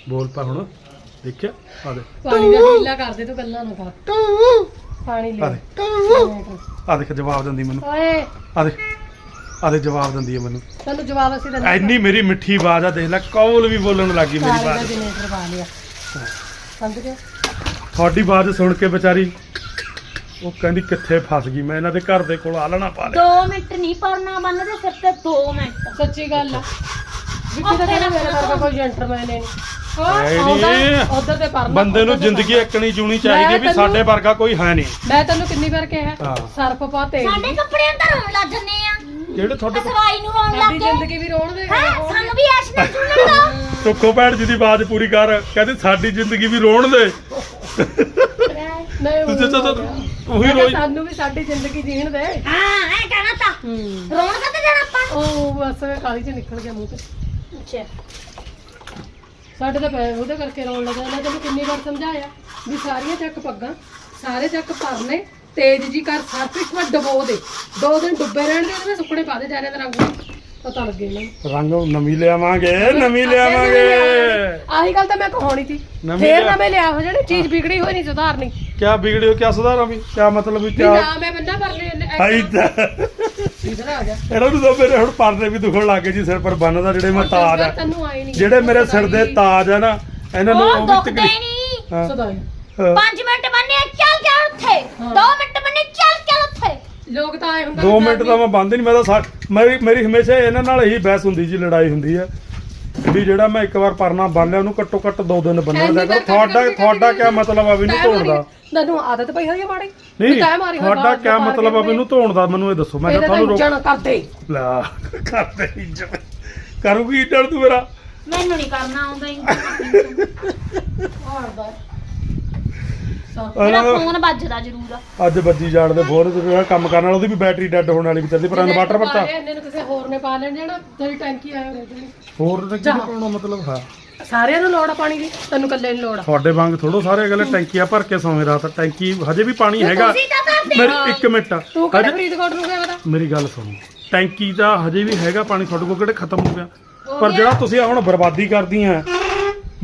ਬੋਲ ਪਾ ਹੁਣ ਦੇਖਿਆ? ਆ ਦੇ ਪਾਣੀ ਦਾ ਹੀਲਾ ਕਰਦੇ ਤੂੰ ਗੱਲਾਂ ਨਾ ਕਰ ਪਾਣੀ ਆ ਲੈ ਦੇ ਆ ਦੇਖ ਜਵਾਬ ਦਿੰਦੀ ਮੈਨੂੰ। ਓਏ। ਆ ਦੇ ਆ ਦੇ ਜਵਾਬ ਦਿੰਦੀ ਹੈ ਮੈਨੂੰ। ਤੈਨੂੰ ਜਵਾਬ ਅਸੀਂ ਦਿੰਦੇ ਐਨੀ ਮੇਰੀ ਮਿੱਠੀ ਆਵਾਜ਼ ਆ ਦੇਖ ਲੈ ਕੌਲ ਵੀ ਬੋਲਣ ਲੱਗੀ ਮੇਰੀ ਸਾਰੇ ਦਾ ਆਵਾਜ਼ ਜਨਰੇਟਰ ਪਾ ਲਿਆ। ਸਮਝ ਗਏ ਤੁਹਾਡੀ ਆਵਾਜ਼ ਸੁਣ ਕੇ ਵਿਚਾਰੀ ਉਹ ਕਹਿੰਦੀ ਕਿੱਥੇ ਫਸ ਗਈ? ਮੈਂ ਇਹਨਾਂ ਦੇ ਘਰ ਦੇ ਕੋਲ ਆਲਣਾ ਪਾ ਲਿਆ। 2 ਮਿੰਟ ਨਹੀਂ ਪਰਨਾ ਬੰਨਦੇ ਸਿਰ ਤੇ 2 ਮਿੰਟ। ਸੱਚੀ ਗੱਲ ਆ। ਵਿੱਕੀ ਤਾਂ ਕਹਿੰਦਾ ਮੇਰੇ ਵਰਗਾ ਕੋਈ ਜੈਂਟਲਮੈਨ ਨਹੀਂ। ਹੈ ਨੀ। ਉਧਰ ਤੇ ਪਰਨਾ ਬੰਦੇ ਨੂੰ ਤੇ ਜ਼ਿੰਦਗੀ ਇੱਕਣੀ ਜਿਉਣੀ ਚਾਹੀਦੀ ਮੈਂ ਵੀ ਸਾਡੇ ਵਰਗਾ ਕੋਈ ਹੈ ਨਹੀਂ। ਮੈਂ ਤੈਨੂੰ ਕਿੰਨੀ ਵਾਰ ਕਿਹਾ। ਸਰਫ ਪਾ ਤੇਲ ਸਾਡੇ ਕੱਪੜਿਆਂ ਤਾਂ ਰੋਣ ਲੱਗ ਜੰਨੇ ਆ। ਜਿਹੜੇ ਤੁਹਾਡੇ ਕੋਲ ਸਵਾਈ ਨੂੰ ਰੋਣ ਲੱਗ ਗਏ। ਜ਼ਿੰਦਗੀ ਵੀ ਰੋਣ ਦੇ ਹੈ? ਸਾਨੂੰ ਵੀ ਐਸ਼ ਨਾਲ ਜੁੜਨ ਦਾ ਸੁੱਖੋ ਭੈਣ ਜੀ ਦੀ ਆਵਾਜ਼ ਪੂਰੀ ਕਰ। ਕਹਿੰਦੇ ਸਾਡੀ ਜ਼ਿੰਦਗੀ ਵੀ ਰੋਣ ਦੇ। ਨਹੀਂ ਤਾਂ ਉਹੀ ਮੈਂ ਕਿਹਾ ਰੋਈ। ਸਾਨੂੰ ਵੀ ਸਾਡੀ ਜ਼ਿੰਦਗੀ ਜੀਣ ਦੇ। ਹਾਂ ਐ ਕਹਿਣਾ ਤਾਂ। ਹੂੰ। ਰੋਣ ਕਦੇ ਜਾਣਾ ਆਪਾਂ? ਉਹ ਬਸ ਕਾਲੀ ਚ ਨਿਕਲ ਗਿਆ ਮੂੰਹ ਤੇ। ਅੱਛਾ। ਸਾਡੇ ਤਾਂ ਪੈ ਉਹਦੇ ਕਰਕੇ ਰੋਣ ਲੱਗਾ। ਮੈਂ ਤੈਨੂੰ ਕਿੰਨੀ ਵਾਰ ਸਮਝਾਇਆ ਵੀ ਸਾਰੀਆਂ ਚੱਕ ਪੱਗਾਂ ਸਾਰੇ ਚੱਕ ਭਰਨੇ ਤੇਜ਼ ਜੀ ਕਰ ਸਰਫ ਇੱਕ ਵਾਰ ਡਬੋ ਦੇ। ਦੋ ਦਿਨ ਡੁੱਬੇ ਰਹਿਣ ਦੇ ਉਹਦੇ ਵਿੱਚ ਸੁੱਕਣੇ ਪਾ ਦੇ ਜਾਰੇ ਦਾ ਰੰਗ ਪਤਾ ਲੱਗੇ ਇਹਨਾਂ ਨੂੰ। ਰੰਗ ਨਵੀਂ ਲਿਆਵਾਂਗੇ ਨਵੀਂ ਲਿਆਵਾਂਗੇ। ਆਹੀ ਗੱਲ ਤਾਂ ਮੈਂ ਕਹਾਉਣੀ ਸੀ। ਨਵੀਂ ਫੇਰ ਲਿਆ- ਨਵੇਂ ਲਿਆ ਹੋ ਜਿਹੜੇ ਚੀਜ਼ ਵਿਗੜੀ ਹੋਈ ਨਹੀਂ ਸੁਧਾਰਨੀ। ਕਿਆ ਵਿਗੜਿਓ ਕਿਆ ਸੁਧਾਰਾਂ ਵੀ? ਕਿਆ ਮਤਲਬ ਵੀ ਕਿਆ? ਨਾ ਮੈਂ ਬੰਦਾ ਪਰ ਲੈ ਹਾਈ ਤਾਂ। ਇਧਰ ਆ ਜਾ। ਇਹਨਾਂ ਨੂੰ ਤਾਂ ਮੇਰੇ ਹੁਣ ਪਰਦੇ ਵੀ ਦੁਖਣ ਲੱਗ ਗਏ ਜੀ ਸਿਰ ਪਰ ਬੰਨਦਾ ਜਿਹੜੇ ਮੈਂ ਤਾਜ ਆ। ਤੈਨੂੰ ਆਈ ਨਹੀਂ ਜਿਹੜੇ ਮੇਰੇ ਸਿਰ ਦੇ ਤਾਜ ਆ ਨਾ ਇਹਨਾਂ ਨੂੰ ਉਹ ਉਹ ਵੀ ਦੁਖਦੇ ਤਕਲੀਫ ਨਹੀਂ ਹਾਂ, ਸਦਾਈ ਹਾਂ। 5 ਮਿੰਟ ਬੰਨੇ ਚੱਲ ਗਿਆ ਉੱਥੇ। ਹਾਂ। 2 ਮਿੰਟ ਬੰਨੇ ਚੱਲ ਗਿਆ ਉੱਥੇ ਲੋਕ ਤਾਂ ਆਏ ਹੁੰਦਾ ਦੋ ਮਿੰਟ ਤਾਂ ਮੈਂ ਬੰਦ ਹੀ ਨਹੀਂ ਮੈਂ ਤਾਂ ਸਾ- ਮੇਰੀ ਮੇਰੀ ਹਮੇਸ਼ਾ ਇਹਨਾਂ ਨਾਲ ਇਹੀ ਬਹਿਸ ਹੁੰਦੀ ਜੀ ਲੜਾਈ ਹੁੰਦੀ ਹੈ। ਵੀ ਜਿਹੜਾ ਮੈਂ ਇੱਕ ਵਾਰ ਪਰਨਾ ਬੰਨ ਲਿਆ ਉਹਨੂੰ ਘੱਟੋ ਘੱਟ ਦੋ ਦਿਨ ਬੰਨਣ ਦਾ ਤੁਹਾਡਾ ਤੁਹਾਡਾ ਕੇ ਮਤਲਬ ਆ ਵੀ ਇਹਨੂੰ ਧੋਣ ਦਾ? ਤੈਨੂੰ ਆਦਤ ਪਈ ਹੋਈ ਹੈ ਮਾੜੀ? ਨਹੀਂ ਵੀ ਤੈਂ ਮਾਰੀ ਹੋਈ ਤੁਹਾਡਾ ਬਾਹਰ ਮਤਲਬ ਆ ਵੀ ਕੇ ਇਹਨੂੰ ਧੋਣ ਦਾ? ਮੈਨੂੰ ਇਹ ਦੱਸੋ ਮੈਂ ਤਾਂ ਤੁਹਾਨੂੰ ਰੋਕ ਇੰਜਣ ਕਰਦੇ। ਲਾ ਕਰਦੇ ਕਰੂਗੀ ਇੰਜਣ ਤੂੰ ਮੇਰਾ? ਮੈਨੂੰ ਨਹੀਂ ਕਰਨਾ ਆਉਂਦਾ ਇੰਜ ਹਾਰਦਾ ਮੇਰਾ ਫੋਨ ਵੱਜਦਾ ਜ਼ਰੂਰ ਆ। ਅੱਜ ਬੱਜੀ ਜਾਣ ਦੇ ਫੋਨ ਤੇ ਜਿਹੜਾ ਕੰਮ ਕਰਨ ਵਾਲਾ ਉਹਦੀ ਵੀ ਬੈਟਰੀ ਡੈੱਡ ਹੋਣ ਵਾਲੀ ਵੀ ਚੱਲਦੀ ਪਰ ਇਨਵਰਟਰ ਪੱਤਾ। ਇਹਨੇ ਨੂੰ ਕਿਸੇ ਹੋਰ ਨੇ ਪਾ ਲੈਣ ਜਾਣਾ ਤੇਰੀ ਟੈਂਕੀ ਆਇਆ ਹੋਣੀ ਹੋਰ ਨੇ ਕੀ। ਪਾਉਣਾ ਮਤਲਬ ਹਾਂ। ਸਾਰਿਆਂ ਨੂੰ ਲੋੜ ਆ ਪਾਣੀ ਦੀ ਤੈਨੂੰ ਇਕੱਲੇ ਨੂੰ ਲੋੜ ਆ। ਤੁਹਾਡੇ ਵਾਂਗ ਥੋੜੋ ਸਾਰੇ ਅਗਲੇ ਟੈਂਕੀਆਂ ਭਰ ਕੇ ਸੌਵੇਂ ਰਾਤ ਟੈਂਕੀ ਹਜੇ ਵੀ ਪਾਣੀ ਹੈਗਾ। ਤੁਸੀਂ ਤਾਂ ਕਰਦੇ ਮੇਰੀ ਇੱਕ ਮਿੰਟ। ਤੂੰ ਕਿਹੜੇ ਹਜੇ ਫਰੀਦਕੋਟ ਨੂੰ ਗਿਆ ਪਤਾ ਮੇਰੀ ਗੱਲ ਸੁਣੋ। ਟੈਂਕੀ ਦਾ ਹਜੇ ਵੀ ਹੈਗਾ ਪਾਣੀ ਤੁਹਾਡੇ ਕੋਲ ਕਿਹੜੇ ਖਤਮ ਹੋ ਗਿਆ? ਪਰ ਜਿਹੜਾ ਤੁਸੀਂ ਆਹ ਹੁਣ ਬਰਬਾਦੀ ਕਰਦੀਆਂ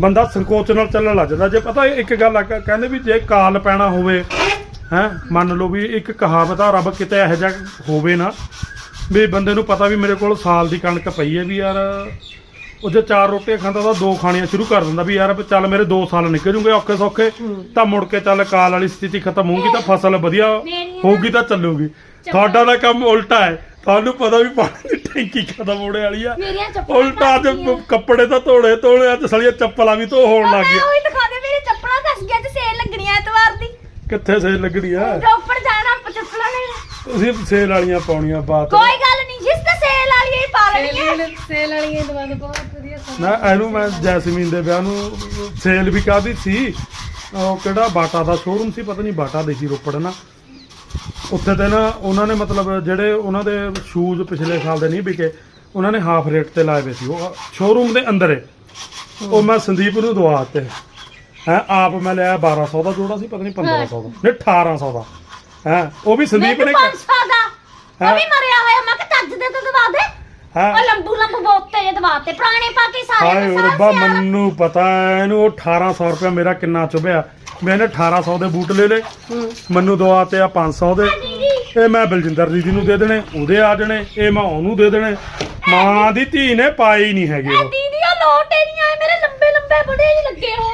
ਬੰਦਾ ਸੰਕੋਚ ਨਾਲ ਚੱਲਣ ਲੱਗ ਜਾਂਦਾ। ਜੇ ਪਤਾ ਇੱਕ ਗੱਲ ਆ ਕਹਿੰਦੇ ਵੀ ਜੇ ਕਾਲ ਪੈਣਾ ਹੋਵੇ ਹੈ ਮੰਨ ਲਓ ਵੀ ਇੱਕ ਕਹਾਵਤ ਆ ਰੱਬ ਕਿਤੇ ਇਹੋ ਜਿਹਾ ਹੋਵੇ ਨਾ ਵੀ ਬੰਦੇ ਨੂੰ ਪਤਾ ਵੀ ਮੇਰੇ ਕੋਲ ਸਾਲ ਦੀ ਕਣਕ ਪਈ ਹੈ ਵੀ ਯਾਰ ਉਹ ਜੇ ਚਾਰ ਰੋਟੀਆਂ ਖਾਂਦਾ ਤਾਂ ਦੋ ਖਾਣੀਆਂ ਸ਼ੁਰੂ ਕਰ ਦਿੰਦਾ ਵੀ ਯਾਰ ਚੱਲ ਮੇਰੇ 2 ਸਾਲ ਨਿਕਲ ਜੂਗੇ ਔਖੇ ਸੌਖੇ ਤਾਂ ਮੁੜ ਕੇ ਚੱਲ ਕਾਲ ਵਾਲੀ ਸਥਿਤੀ ਖਤਮ ਹੋਊਗੀ ਤਾਂ ਫਸਲ ਵਧੀਆ ਹੋਊਗੀ ਤਾਂ ਚੱਲੂਗੀ। ਤੁਹਾਡਾ ਦਾ ਕੰਮ ਉਲਟਾ ਹੈ। ਤੁਹਾਨੂੰ ਪਤਾ ਵੀ ਪਾਣੀ ਦੀ ਟੈਂਕੀ ਖਤਮ ਹੋਣੇ ਵਾਲੀ ਆ। ਮੇਰੀਆਂ ਚੱਪਲਾਂ ਉਲਟਾ ਗਈਆਂ। ਕੱਪੜੇ ਤਾਂ ਧੋਣੇ ਧੋਣੇ ਅੱਜ ਸਲੀਆਂ ਚੱਪਲਾਂ ਵੀ ਧੋ ਹੋਣ ਲੱਗ ਮੈਂ ਗਈਆਂ। ਉਹੀ ਦਿਖਾ ਦੇ ਮੇਰੀ ਚੱਪਲਾਂ ਫਸ ਗਿਆ ਤੇ ਸੇਲ ਲੱਗਣੀ ਐ ਐਤਵਾਰ ਦੀ। ਕਿੱਥੇ ਸੇਲ ਲੱਗਣੀ ਆ? ਰੋਪੜ ਜਾਣਾ ਆਪਾਂ ਚੱਪਲਾਂ ਲੈਣ। ਤੁਸੀਂ ਸੇਲ ਵਾਲੀਆਂ ਪਾਉਣੀਆਂ ਬਾਤ। ਕੋਈ ਗੱਲ ਨਹੀਂ ਜਿਸ ਤੇ ਸੇਲ ਵਾਲੀ ਹੀ ਪਾ ਲੈਣੀ ਐ ਸੇਲ ਸੇਲ ਵਾਲੀਆਂ ਦੁਕਾਨਾਂ ਬਹੁਤ ਵਧੀਆ ਸਨ ਨਾ ਇਹਨੂੰ ਮੈਂ ਜੈਸਮੀਨ ਦੇ ਵਿਆਹ ਨੂੰ ਸੇਲ ਵੀ ਕਾਦੀ ਸੀ? ਉਹ ਕਿਹੜਾ ਬਾਟਾ ਦਾ ਸ਼ੋਰੂਮ ਸੀ? ਪਤਾ ਨਹੀਂ ਬਾਟਾ ਦੇ ਸੀ ਰੋਪੜ ਨਾ। ਉੱਥੇ ਤੇ ਨਾ ਉਹਨਾਂ ਨੇ ਮਤਲਬ ਜਿਹੜੇ ਉਹਨਾਂ ਦੇ ਸ਼ੂਜ਼ ਪਿਛਲੇ ਸਾਲ ਦੇ ਨਹੀਂ ਵਿਕੇ ਉਹਨਾਂ ਨੇ ਹਾਫ ਰੇਟ ਤੇ ਲਾਏ ਹੋਏ ਸੀ। ਉਹ ਸ਼ੋਰੂਮ ਦੇ ਅੰਦਰ ਏ। ਉਹ ਮੈਂ ਸੰਦੀਪ ਨੂੰ ਦਵਾ ਦਿੱਤੇ। ਹੈ ਆਪ ਮੈਂ ਲਿਆ 1200 ਦਾ ਜੋੜਾ ਸੀ ਪਤਾ ਨਹੀਂ 1500 ਦਾ। ਨਹੀਂ 1800 ਦਾ। ਹੈ ਉਹ ਵੀ ਸੰਦੀਪ ਨੇ 500 ਦਾ। ਹੈਂ? ਉਹ ਵੀ ਮਰਿਆ ਹੋਇਆ। ਮੈਂ ਕਿ ਚੱਜ ਦੇ ਤੋਂ ਦਵਾ ਦੇ। ਹੈ। ਉਹ ਲੰਬੂ ਲੰਬੂ ਬੋਤੇ ਜੇ ਦਵਾ ਤੇ ਪੁਰਾਣੇ ਪਾ ਕੇ ਸਾਰੇ ਹਾਏ ਰੱਬਾ। ਮੈਨੂੰ ਪਤਾ ਹੈ, ਇਹਨੂੰ ਉਹ 1800 ਰੁਪਇਆ ਮੇਰਾ ਕਿੰਨਾ ਚੁਭਿਆ। ਮੈਂ ਇਹਨੇ 1800 ਦੇ ਬੂਟ ਲੈ ਲਏ। ਮੈਨੂੰ ਦਵਾ ਤੇ ਆ 500 ਦੇ। ਇਹ ਮੈਂ ਬਲਜਿੰਦਰ ਦੀਦੀ ਨੂੰ ਦੇ ਦੇਣੇ ਉਹਦੇ ਆ ਜਾਣੇ ਇਹ ਮੈਂ ਉਹਨੂੰ ਦੇ ਦੇਣੇ। ਮਾਂ ਦੀ ਧੀ ਨੇ ਪਾਈ ਨਹੀਂ ਹੈਗੇ ਉਹ। ਦੀਦੀ ਉਹ ਲੋਟੇ ਨਹੀਂ ਆਏ ਮੇਰੇ ਲੰਬੇ ਲੰਬੇ ਬੜੇ ਜਿਹੇ ਲੱਗੇ ਹੋ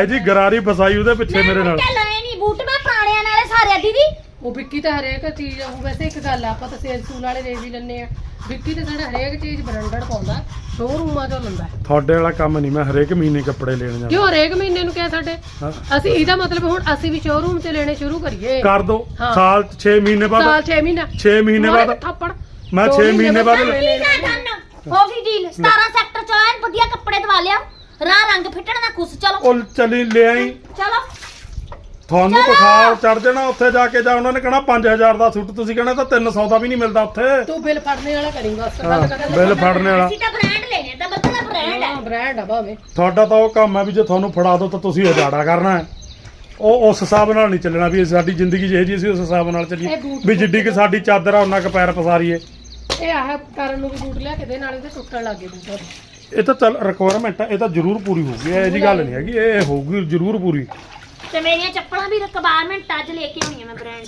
ਇਹ ਜੀ ਗਰਾਰੀ ਫਸਾਈ ਉਹਦੇ ਪਿੱਛੇ ਮੇਰੇ ਨਾਲ। ਮੈਂ ਲਏ ਨਹੀਂ ਬੂਟ ਮੈਂ ਪੁਰਾਣਿਆਂ ਨਾਲੇ ਸਾਰੇ ਆ ਦੀਦੀ। ਉਹ ਵਿੱਕੀ ਤਾਂ ਹਰੇਕ ਚੀਜ਼ ਉਹ ਵੈਸੇ ਇੱਕ ਗੱਲ ਆ ਆਪਾਂ ਤਾਂ ਸੇਲ ਸੂਲ ਵਾਲੇ ਰੇਟ ਹੀ ਲੈਣੇ ਆ। ਵਿੱਕੀ ਤਾਂ ਸਾਡਾ ਹਰੇਕ ਚੀਜ਼ ਬ੍ਰਾਂਡਡ ਪਾਉਂਦਾ ਸ਼ੋਰੂਮਾਂ ਚੋਂ ਲੈਂਦਾ ਤੁਹਾਡੇ ਵਾਲਾ ਕੰਮ ਨਹੀਂ ਮੈਂ ਹਰੇਕ ਮਹੀਨੇ ਕੱਪੜੇ ਲੈਣ ਜਾਂਦਾ। ਕਿਉਂ ਹਰੇਕ ਮਹੀਨੇ ਨੂੰ ਕਿਹਾ ਸਾਡੇ? ਹਾਂ। ਅਸੀਂ ਇਹਦਾ ਮਤਲਬ ਹੁਣ ਅਸੀਂ ਵੀ ਸ਼ੋਰੂਮ 'ਚ ਲੈਣੇ ਸ਼ੁਰੂ ਕਰੀਏ। ਕਰ ਦੋ। ਹਾਂ। ਸਾਲ 6 ਮਹੀਨੇ ਬਾਅਦ। ਸਾਲ 6 ਮਹੀਨਾ। 6 ਮਹੀਨੇ ਮਾਰੇ ਬਾਅਦ। ਥੱਪੜ। ਮੈਂ ਦੋ 6 ਮਹੀਨੇ ਬਾਅਦ ਲੈ ਠੀਕ ਹੈ ਡਨ ਹੋ ਗਈ ਡੀਲ 17 ਸੈਕਟਰ ਚ ਵਧੀਆ ਕੱਪੜੇ ਦਵਾ ਲਿਆ। ਰਾਹ ਰੰਗ ਫਿੱਟਣ ਦਾ ਖੁਸ਼ ਚਲੋ। ਉਹ ਚਲੀ ਲਿਆਈ ਚਲੋ। ਤੁਹਾਨੂੰ ਬੁਖਾਰ ਚੜ ਜਾਣਾ ਉੱਥੇ ਜਾ ਕੇ ਜਾ ਉਹਨਾਂ ਨੇ ਕਹਣਾ 5000 ਦਾ ਸੂਟ ਤੁਸੀਂ ਕਹਿਣਾ ਤਾਂ 300 ਦਾ ਵੀ ਨਹੀਂ ਮਿਲਦਾ ਉੱਥੇ। ਤੂੰ ਬਿੱਲ ਫੜਨੇ ਵਾਲਾ ਕਰੀ ਬਸ ਬਿੱਲ ਫੜਨੇ ਵਾਲਾ। ਅਸੀਂ ਤਾਂ ਬ੍ਰਾਂਡ ਲੈਣੇ ਤਾਂ ਮਤਲਬ ਬ੍ਰਾਂਡ ਹੈ ਹਾਂ ਬ੍ਰਾਂਡ ਆ ਭਾਵੇਂ। ਤੁਹਾਡਾ ਤਾਂ ਉਹ ਕੰਮ ਹੈ ਵੀ ਜੇ ਤੁਹਾਨੂੰ ਫੜਾ ਦੋ ਤਾਂ ਤੁਸੀਂ ਉਜਾੜਾ ਕਰਨਾ ਹੈ। ਉਹ ਉਸ ਹਿਸਾਬ ਨਾਲ ਨਹੀਂ ਚੱਲਣਾ ਵੀ ਸਾਡੀ ਜ਼ਿੰਦਗੀ ਜਿਹੇ ਜੀ ਅਸੀਂ ਉਸ ਹਿਸਾਬ ਨਾਲ ਚੱਲੀਏ। ਵੀ ਜਿੱਡੀ ਕਿ ਸਾਡੀ ਚਾਦਰ ਆ ਉਹਨਾਂ ਕ ਪੈਰ ਪਸਾਰੀਏ। ਇਹ ਆਹ ਕਰਨ ਨੂੰ ਵੀ ਬੂਟ ਲਿਆ ਕੇ ਦੇ ਨਾਲੇ ਤੇ ਟੁੱਟਣ ਲੱਗ ਗਏ ਬੂਟ ਇਹ ਤਾਂ ਚੱਲ ਰਿਕੁਆਇਰਮੈਂਟ ਹੈ ਇਹ ਤਾਂ ਜ਼ਰੂਰ ਪੂਰੀ ਹੋਊਗੀ ਇਹ ਜੀ ਗੱਲ ਨਹੀਂ ਹੈਗੀ ਇਹ ਹੋਊਗੀ ਜ਼ਰੂਰ ਪੂਰੀ। ਤੇ ਮੇਰੀਆਂ ਚੱਪਲਾਂ ਵੀ ਰਿਕਵਾਇਰਮੈਂਟ ਅੱਜ ਲੈ ਕੇ ਆਉਣੀਆਂ ਮੈਂ ਬ੍ਰਾਂਡ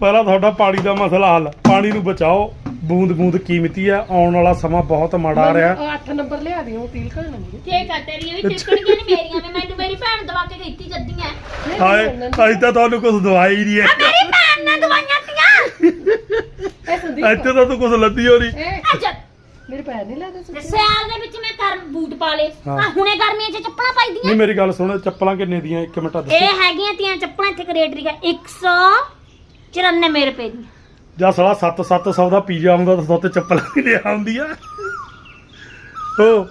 ਪਹਿਲਾਂ ਤੁਹਾਡਾ ਪਾਣੀ ਦਾ ਮਸਲਾ ਹੱਲ। ਪਾਣੀ ਨੂੰ ਬਚਾਓ। ਬੂੰਦ ਬੂੰਦ ਕੀਮਤੀ ਆ। ਆਉਣ ਵਾਲਾ ਸਮਾਂ ਬਹੁਤ ਮਾੜਾ ਆ ਰਿਹਾ। 8 ਨੰਬਰ ਲਿਆ ਦਿਓ ਤੀਲ ਕਰਨ ਦੀ ਠੀਕ ਆ ਤੇਰੀਆਂ ਵੀ ਟਿਕਣੀਆਂ ਨਹੀਂ ਮੇਰੀਆਂ ਵੀ ਮੈਨੂੰ ਮੇਰੀ ਭੈਣ ਦਵਾ ਕੇ ਗਈ ਤੀ ਜੱਦੀਆਂ ਹਾਏ ਅੱਜ ਤਾਂ ਤੁਹਾਨੂੰ ਕੁਝ ਦਵਾਈ ਨਹੀਂ ਹੈ। ਮੇਰੀ ਭੈਣ ਨੇ ਦਵਾਈਆਂ ਤੀਆਂ। ਇਹ ਸੰਦੀਪ ਇੱਥੇ ਤਾਂ ਤੂੰ ਕੁਝ ਲੱਦੀ ਹੋ ਨਹੀਂ ਇਹ ਮੇਰੇ ਪੈਰ ਨਹੀਂ ਲੱਗਦੇ ਤੇ ਸੁੱਤੇ ਸਿਆਲ ਦੇ ਵਿੱਚ ਮੈਂ ਕਰ ਬੂਟ ਪਾ ਲੇ ਹਾਂ। ਆ ਹੁਣੇ ਗਰਮੀਆਂ 'ਚ ਚੱਪਲਾਂ ਪਾਈਦੀਆਂ ਨਹੀਂ ਮੇਰੀ ਗੱਲ ਸੁਣ ਚੱਪਲਾਂ ਕਿੰਨੇ ਦੀਆਂ? ਇੱਕ ਮਿੰਟ ਦੱਸੋ। ਇਹ ਹੈਗੀਆਂ ਤੀਆਂ ਚੱਪਲਾਂ ਇੱਥੇ ਰੇਟ ਲਿਖਿਆ 194 ਰੁਪਏ ਦੀਆਂ। ਜਾਂ ਸਾਲਾ 7-700 ਦਾ ਪੀਜ਼ਾ ਹੁੰਦਾ ਤਾਂ ਉੱਤੇ ਚੱਪਲਾਂ ਵੀ ਲਿਆ ਹੁੰਦੀ ਆ ਹੋ।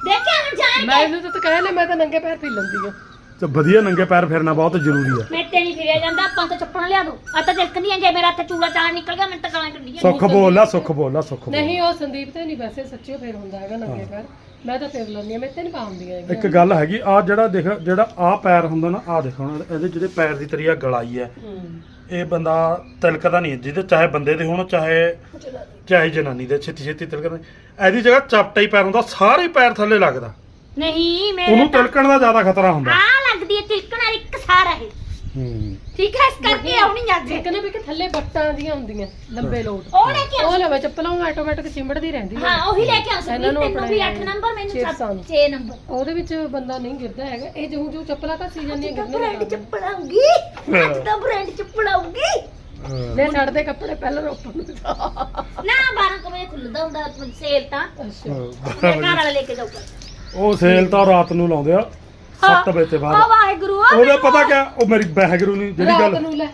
ਦੇਖਿਆ ਨਾ ਜਾਣ ਮੈਂ ਇਹਨੂੰ ਤਾਂ ਕਹਿ ਲੈ ਮੈਂ ਤਾਂ ਨੰਗੇ ਪੈਰ ਫਿਰ ਲੰਦੀ ਆ ਤੇ ਵਧੀਆ ਨੰਗੇ ਪੈਰ ਫਿਰਨਾ ਬਹੁਤ ਜ਼ਰੂਰੀ ਆ। ਮੇਤੇ ਨਹੀਂ ਫਿਰਿਆ ਜਾਂਦਾ ਆਪਾਂ ਤਾਂ ਚੱਪਲਾਂ ਲਿਆ ਦੋ। ਆ ਤਾਂ ਤਿਲਕਦੀਆਂ ਜੇ ਮੇਰਾ ਇੱਥੇ ਚੂੜਾ ਚਾਲ ਨਿਕਲ ਗਿਆ ਮੈਨੂੰ ਤਾਂ ਗਾਲਾਂ ਕੱਢੀਆਂ ਸੁੱਖ ਬੋਲ ਲਾ ਸੁੱਖ ਬੋਲ ਲਾ ਸੁੱਖ ਬੋਲ। ਨਹੀਂ ਉਹ ਸੰਦੀਪ ਤੇ ਨਹੀਂ ਵੈਸੇ ਸੱਚੀ ਫੇਰ ਹੁੰਦਾ ਹੈਗਾ ਨੰਗੇ ਪੈਰ। ਮੈਂ ਤਾਂ ਫੇਰ ਲੈਂਦੀ ਆ ਮੈਂ ਤੇ ਨਹੀਂ ਪਾਉਂਦੀਆਂ ਇੱਕ ਗੱਲ ਹੈਗੀ ਆ ਜਿਹੜਾ ਦੇਖ ਜਿਹੜਾ ਆ ਪੈਰ ਹੁੰਦਾ ਨਾ ਆ ਦੇਖੋ ਨਾ ਇਹਦੇ ਜਿਹੜੇ ਪੈਰ ਦੀ ਤਰੀ ਆ ਗਲਾਈ ਹੈ ਹੂੰ। ਇਹ ਬੰਦਾ ਤਿਲਕਦਾ ਨਹੀਂ ਜਿਹਦੇ ਚਾਹੇ ਬੰਦੇ ਦੇ ਹੋਣ ਚਾਹੇ ਚਾਹੇ ਜਨਾਨੀ ਦੇ ਛੇਤੀ ਛੇਤੀ ਤਿਲਕਦਾ। ਨੀ। ਇਹਦੀ ਜਗ੍ਹਾ ਚਪਟਾ ਹੀ ਪੈਰ ਹੁੰਦਾ ਸਾਰੇ ਹੀ ਪੈਰ ਥੱਲੇ ਲੱਗਦਾ। ਨਹੀਂ ਮੇਰੇ ਉਹਨੂੰ ਤਿਲਕਣ ਦਾ ਜ਼ਿਆਦਾ ਖਤਰਾ ਹੁੰਦਾ। ਆ ਲੱਗਦੀ ਹੈ ਤਿਲਕਣ ਵਾਲੀ ਇੱਕ ਸਾਰ ਹੈ ਹੂੰ। ਠੀਕ ਹੈ ਇਸ ਕਰਕੇ ਆਉਣੀ ਜਾਂਦੀ ਇੱਕ ਨਾ ਵੀ ਕਿ ਥੱਲੇ ਬੱਟਾਂ ਦੀਆਂ ਹੁੰਦੀਆਂ ਲੰਬੇ ਲੋਟ। ਉਹ ਲੈ ਕੇ ਉਹ ਲਵੇ ਚੱਪਲਾਂ ਉਹ ਆਟੋਮੈਟਿਕ ਚਿੰਬੜਦੀ ਰਹਿੰਦੀ ਹੈ। ਹਾਂ ਉਹੀ ਲੈ ਕੇ ਆ ਇਹਨਾਂ ਨੂੰ ਤੈਨੂੰ ਵੀ 8 ਆਪਣੇ ਨੰਬਰ ਮੈਨੂੰ ਛੇ ਪਸੰਦ। 6 ਨੰਬਰ ਉਹਦੇ ਵਿੱਚ ਬੰਦਾ ਨਹੀਂ ਗਿਰਦਾ ਹੈਗਾ। ਇਹ ਜਿਹੂ ਜਿਹੂ ਚੱਪਲਾਂ ਤਾਂ ਸੀ ਜਾਂਦੀਆਂ ਤਾਂ ਗਿਰਨੇ ਬ੍ਰਾਂਡ ਚੱਪਲ ਆਉਗੀ ਅੱਜ ਤਾਂ ਬ੍ਰਾਂਡ ਚੱਪਲ ਆਉਗੀ। ਲੈ ਛੱਡਦੇ ਕੱਪੜੇ ਪਹਿਲਾਂ ਰੋਪਣ ਨੂੰ ਜਾ। ਨਾ 12 ਕੁ ਵਜੇ ਖੁੱਲਦਾ ਹੁੰਦਾ ਸੇਲ ਤਾਂ। ਅੱਛਾ। ਘਰ ਵਾਲਾ ਲੈ ਕੇ ਜਾਊਗਾ। ਉਹ ਸੇਲ ਤਾਂ ਰਾਤ ਨੂੰ ਲਾਉਂਦੇ ਆ 7 ਵਜੇ ਤੋਂ ਆ ਬਾਅਦ ਵਾਹਿਗੁਰੂ ਆ ਉਹਦਾ ਪਤਾ ਕਿਆ ਉਹ ਮੇਰੀ ਬਹਿਗਰੂ ਨਹੀਂ ਜਿਹੜੀ ਰਾਤ ਗੱਲ ਨੂੰ ਲੈ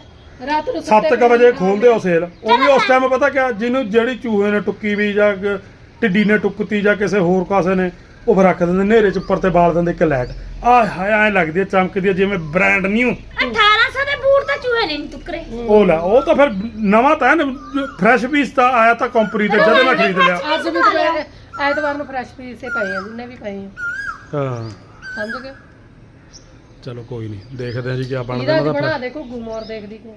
ਰਾਤ ਨੂੰ 7 ਵਜੇ ਖੋਲਦੇ ਉਹ ਸੇਲ। ਉਹ ਵੀ ਉਸ ਟਾਈਮ ਪਤਾ ਕਿਆ ਜਿਹਨੂੰ ਜਿਹੜੀ ਚੂਹੇ ਨੇ ਟੁੱਕੀ ਵੀ ਜਾਂ ਕ- ਟਿੱਡੀ ਨੇ ਟੁੱਕਤੀ ਜਾਂ ਕਿਸੇ ਹੋਰ ਕਾਸੇ ਨੇ ਉਹ ਫਿਰ ਰੱਖ ਦਿੰਦੇ ਨੇਰੇ ਚ ਉੱਪਰ ਤੇ ਬਾਲ ਦਿੰਦੇ ਇੱਕ ਲਾਈਟ। ਆਏ ਹਾਏ ਐ ਲੱਗਦੀ ਹੈ ਚਮਕਦੀ ਹੈ ਜਿਵੇਂ ਬ੍ਰਾਂਡ ਨਿਊ 1800 ਦੇ ਬੂਟ ਤਾਂ ਚੂਹੇ ਨੇ ਨਹੀਂ ਟੁਕਰੇ। ਉਹ ਲੈ ਉਹ ਤਾਂ ਫਿਰ ਨਵਾਂ ਤਾਂ ਫਰੈਸ਼ ਪੀਸ ਤਾਂ ਆਇਆ ਤਾਂ ਕੰਪਨੀ ਤੇ ਜਦੋਂ ਮੈਂ ਖਰੀਦ ਲਿਆ। ਅੱਜ ਵੀ ਦੁਪਹਿਰ ਐਤਵਾਰ ਨੂੰ ਫਰੈਸ਼ ਪੀਸੇ ਪਏ ਆ ਜਿੰਨੇ ਵੀ ਪਏ ਆ। ਹਾਂ। ਸਮਝ ਗਏ? ਚਲੋ ਕੋਈ ਨਹੀਂ ਦੇਖਦੇ ਆ ਜੀ ਕੀ ਬਣਦਾ ਇਹਦਾ ਅੱਜ ਬਣਾ ਦਾ ਦੇ ਘੁੱਗੂ ਮੋਰ ਦੇਖਦੀ ਕੋ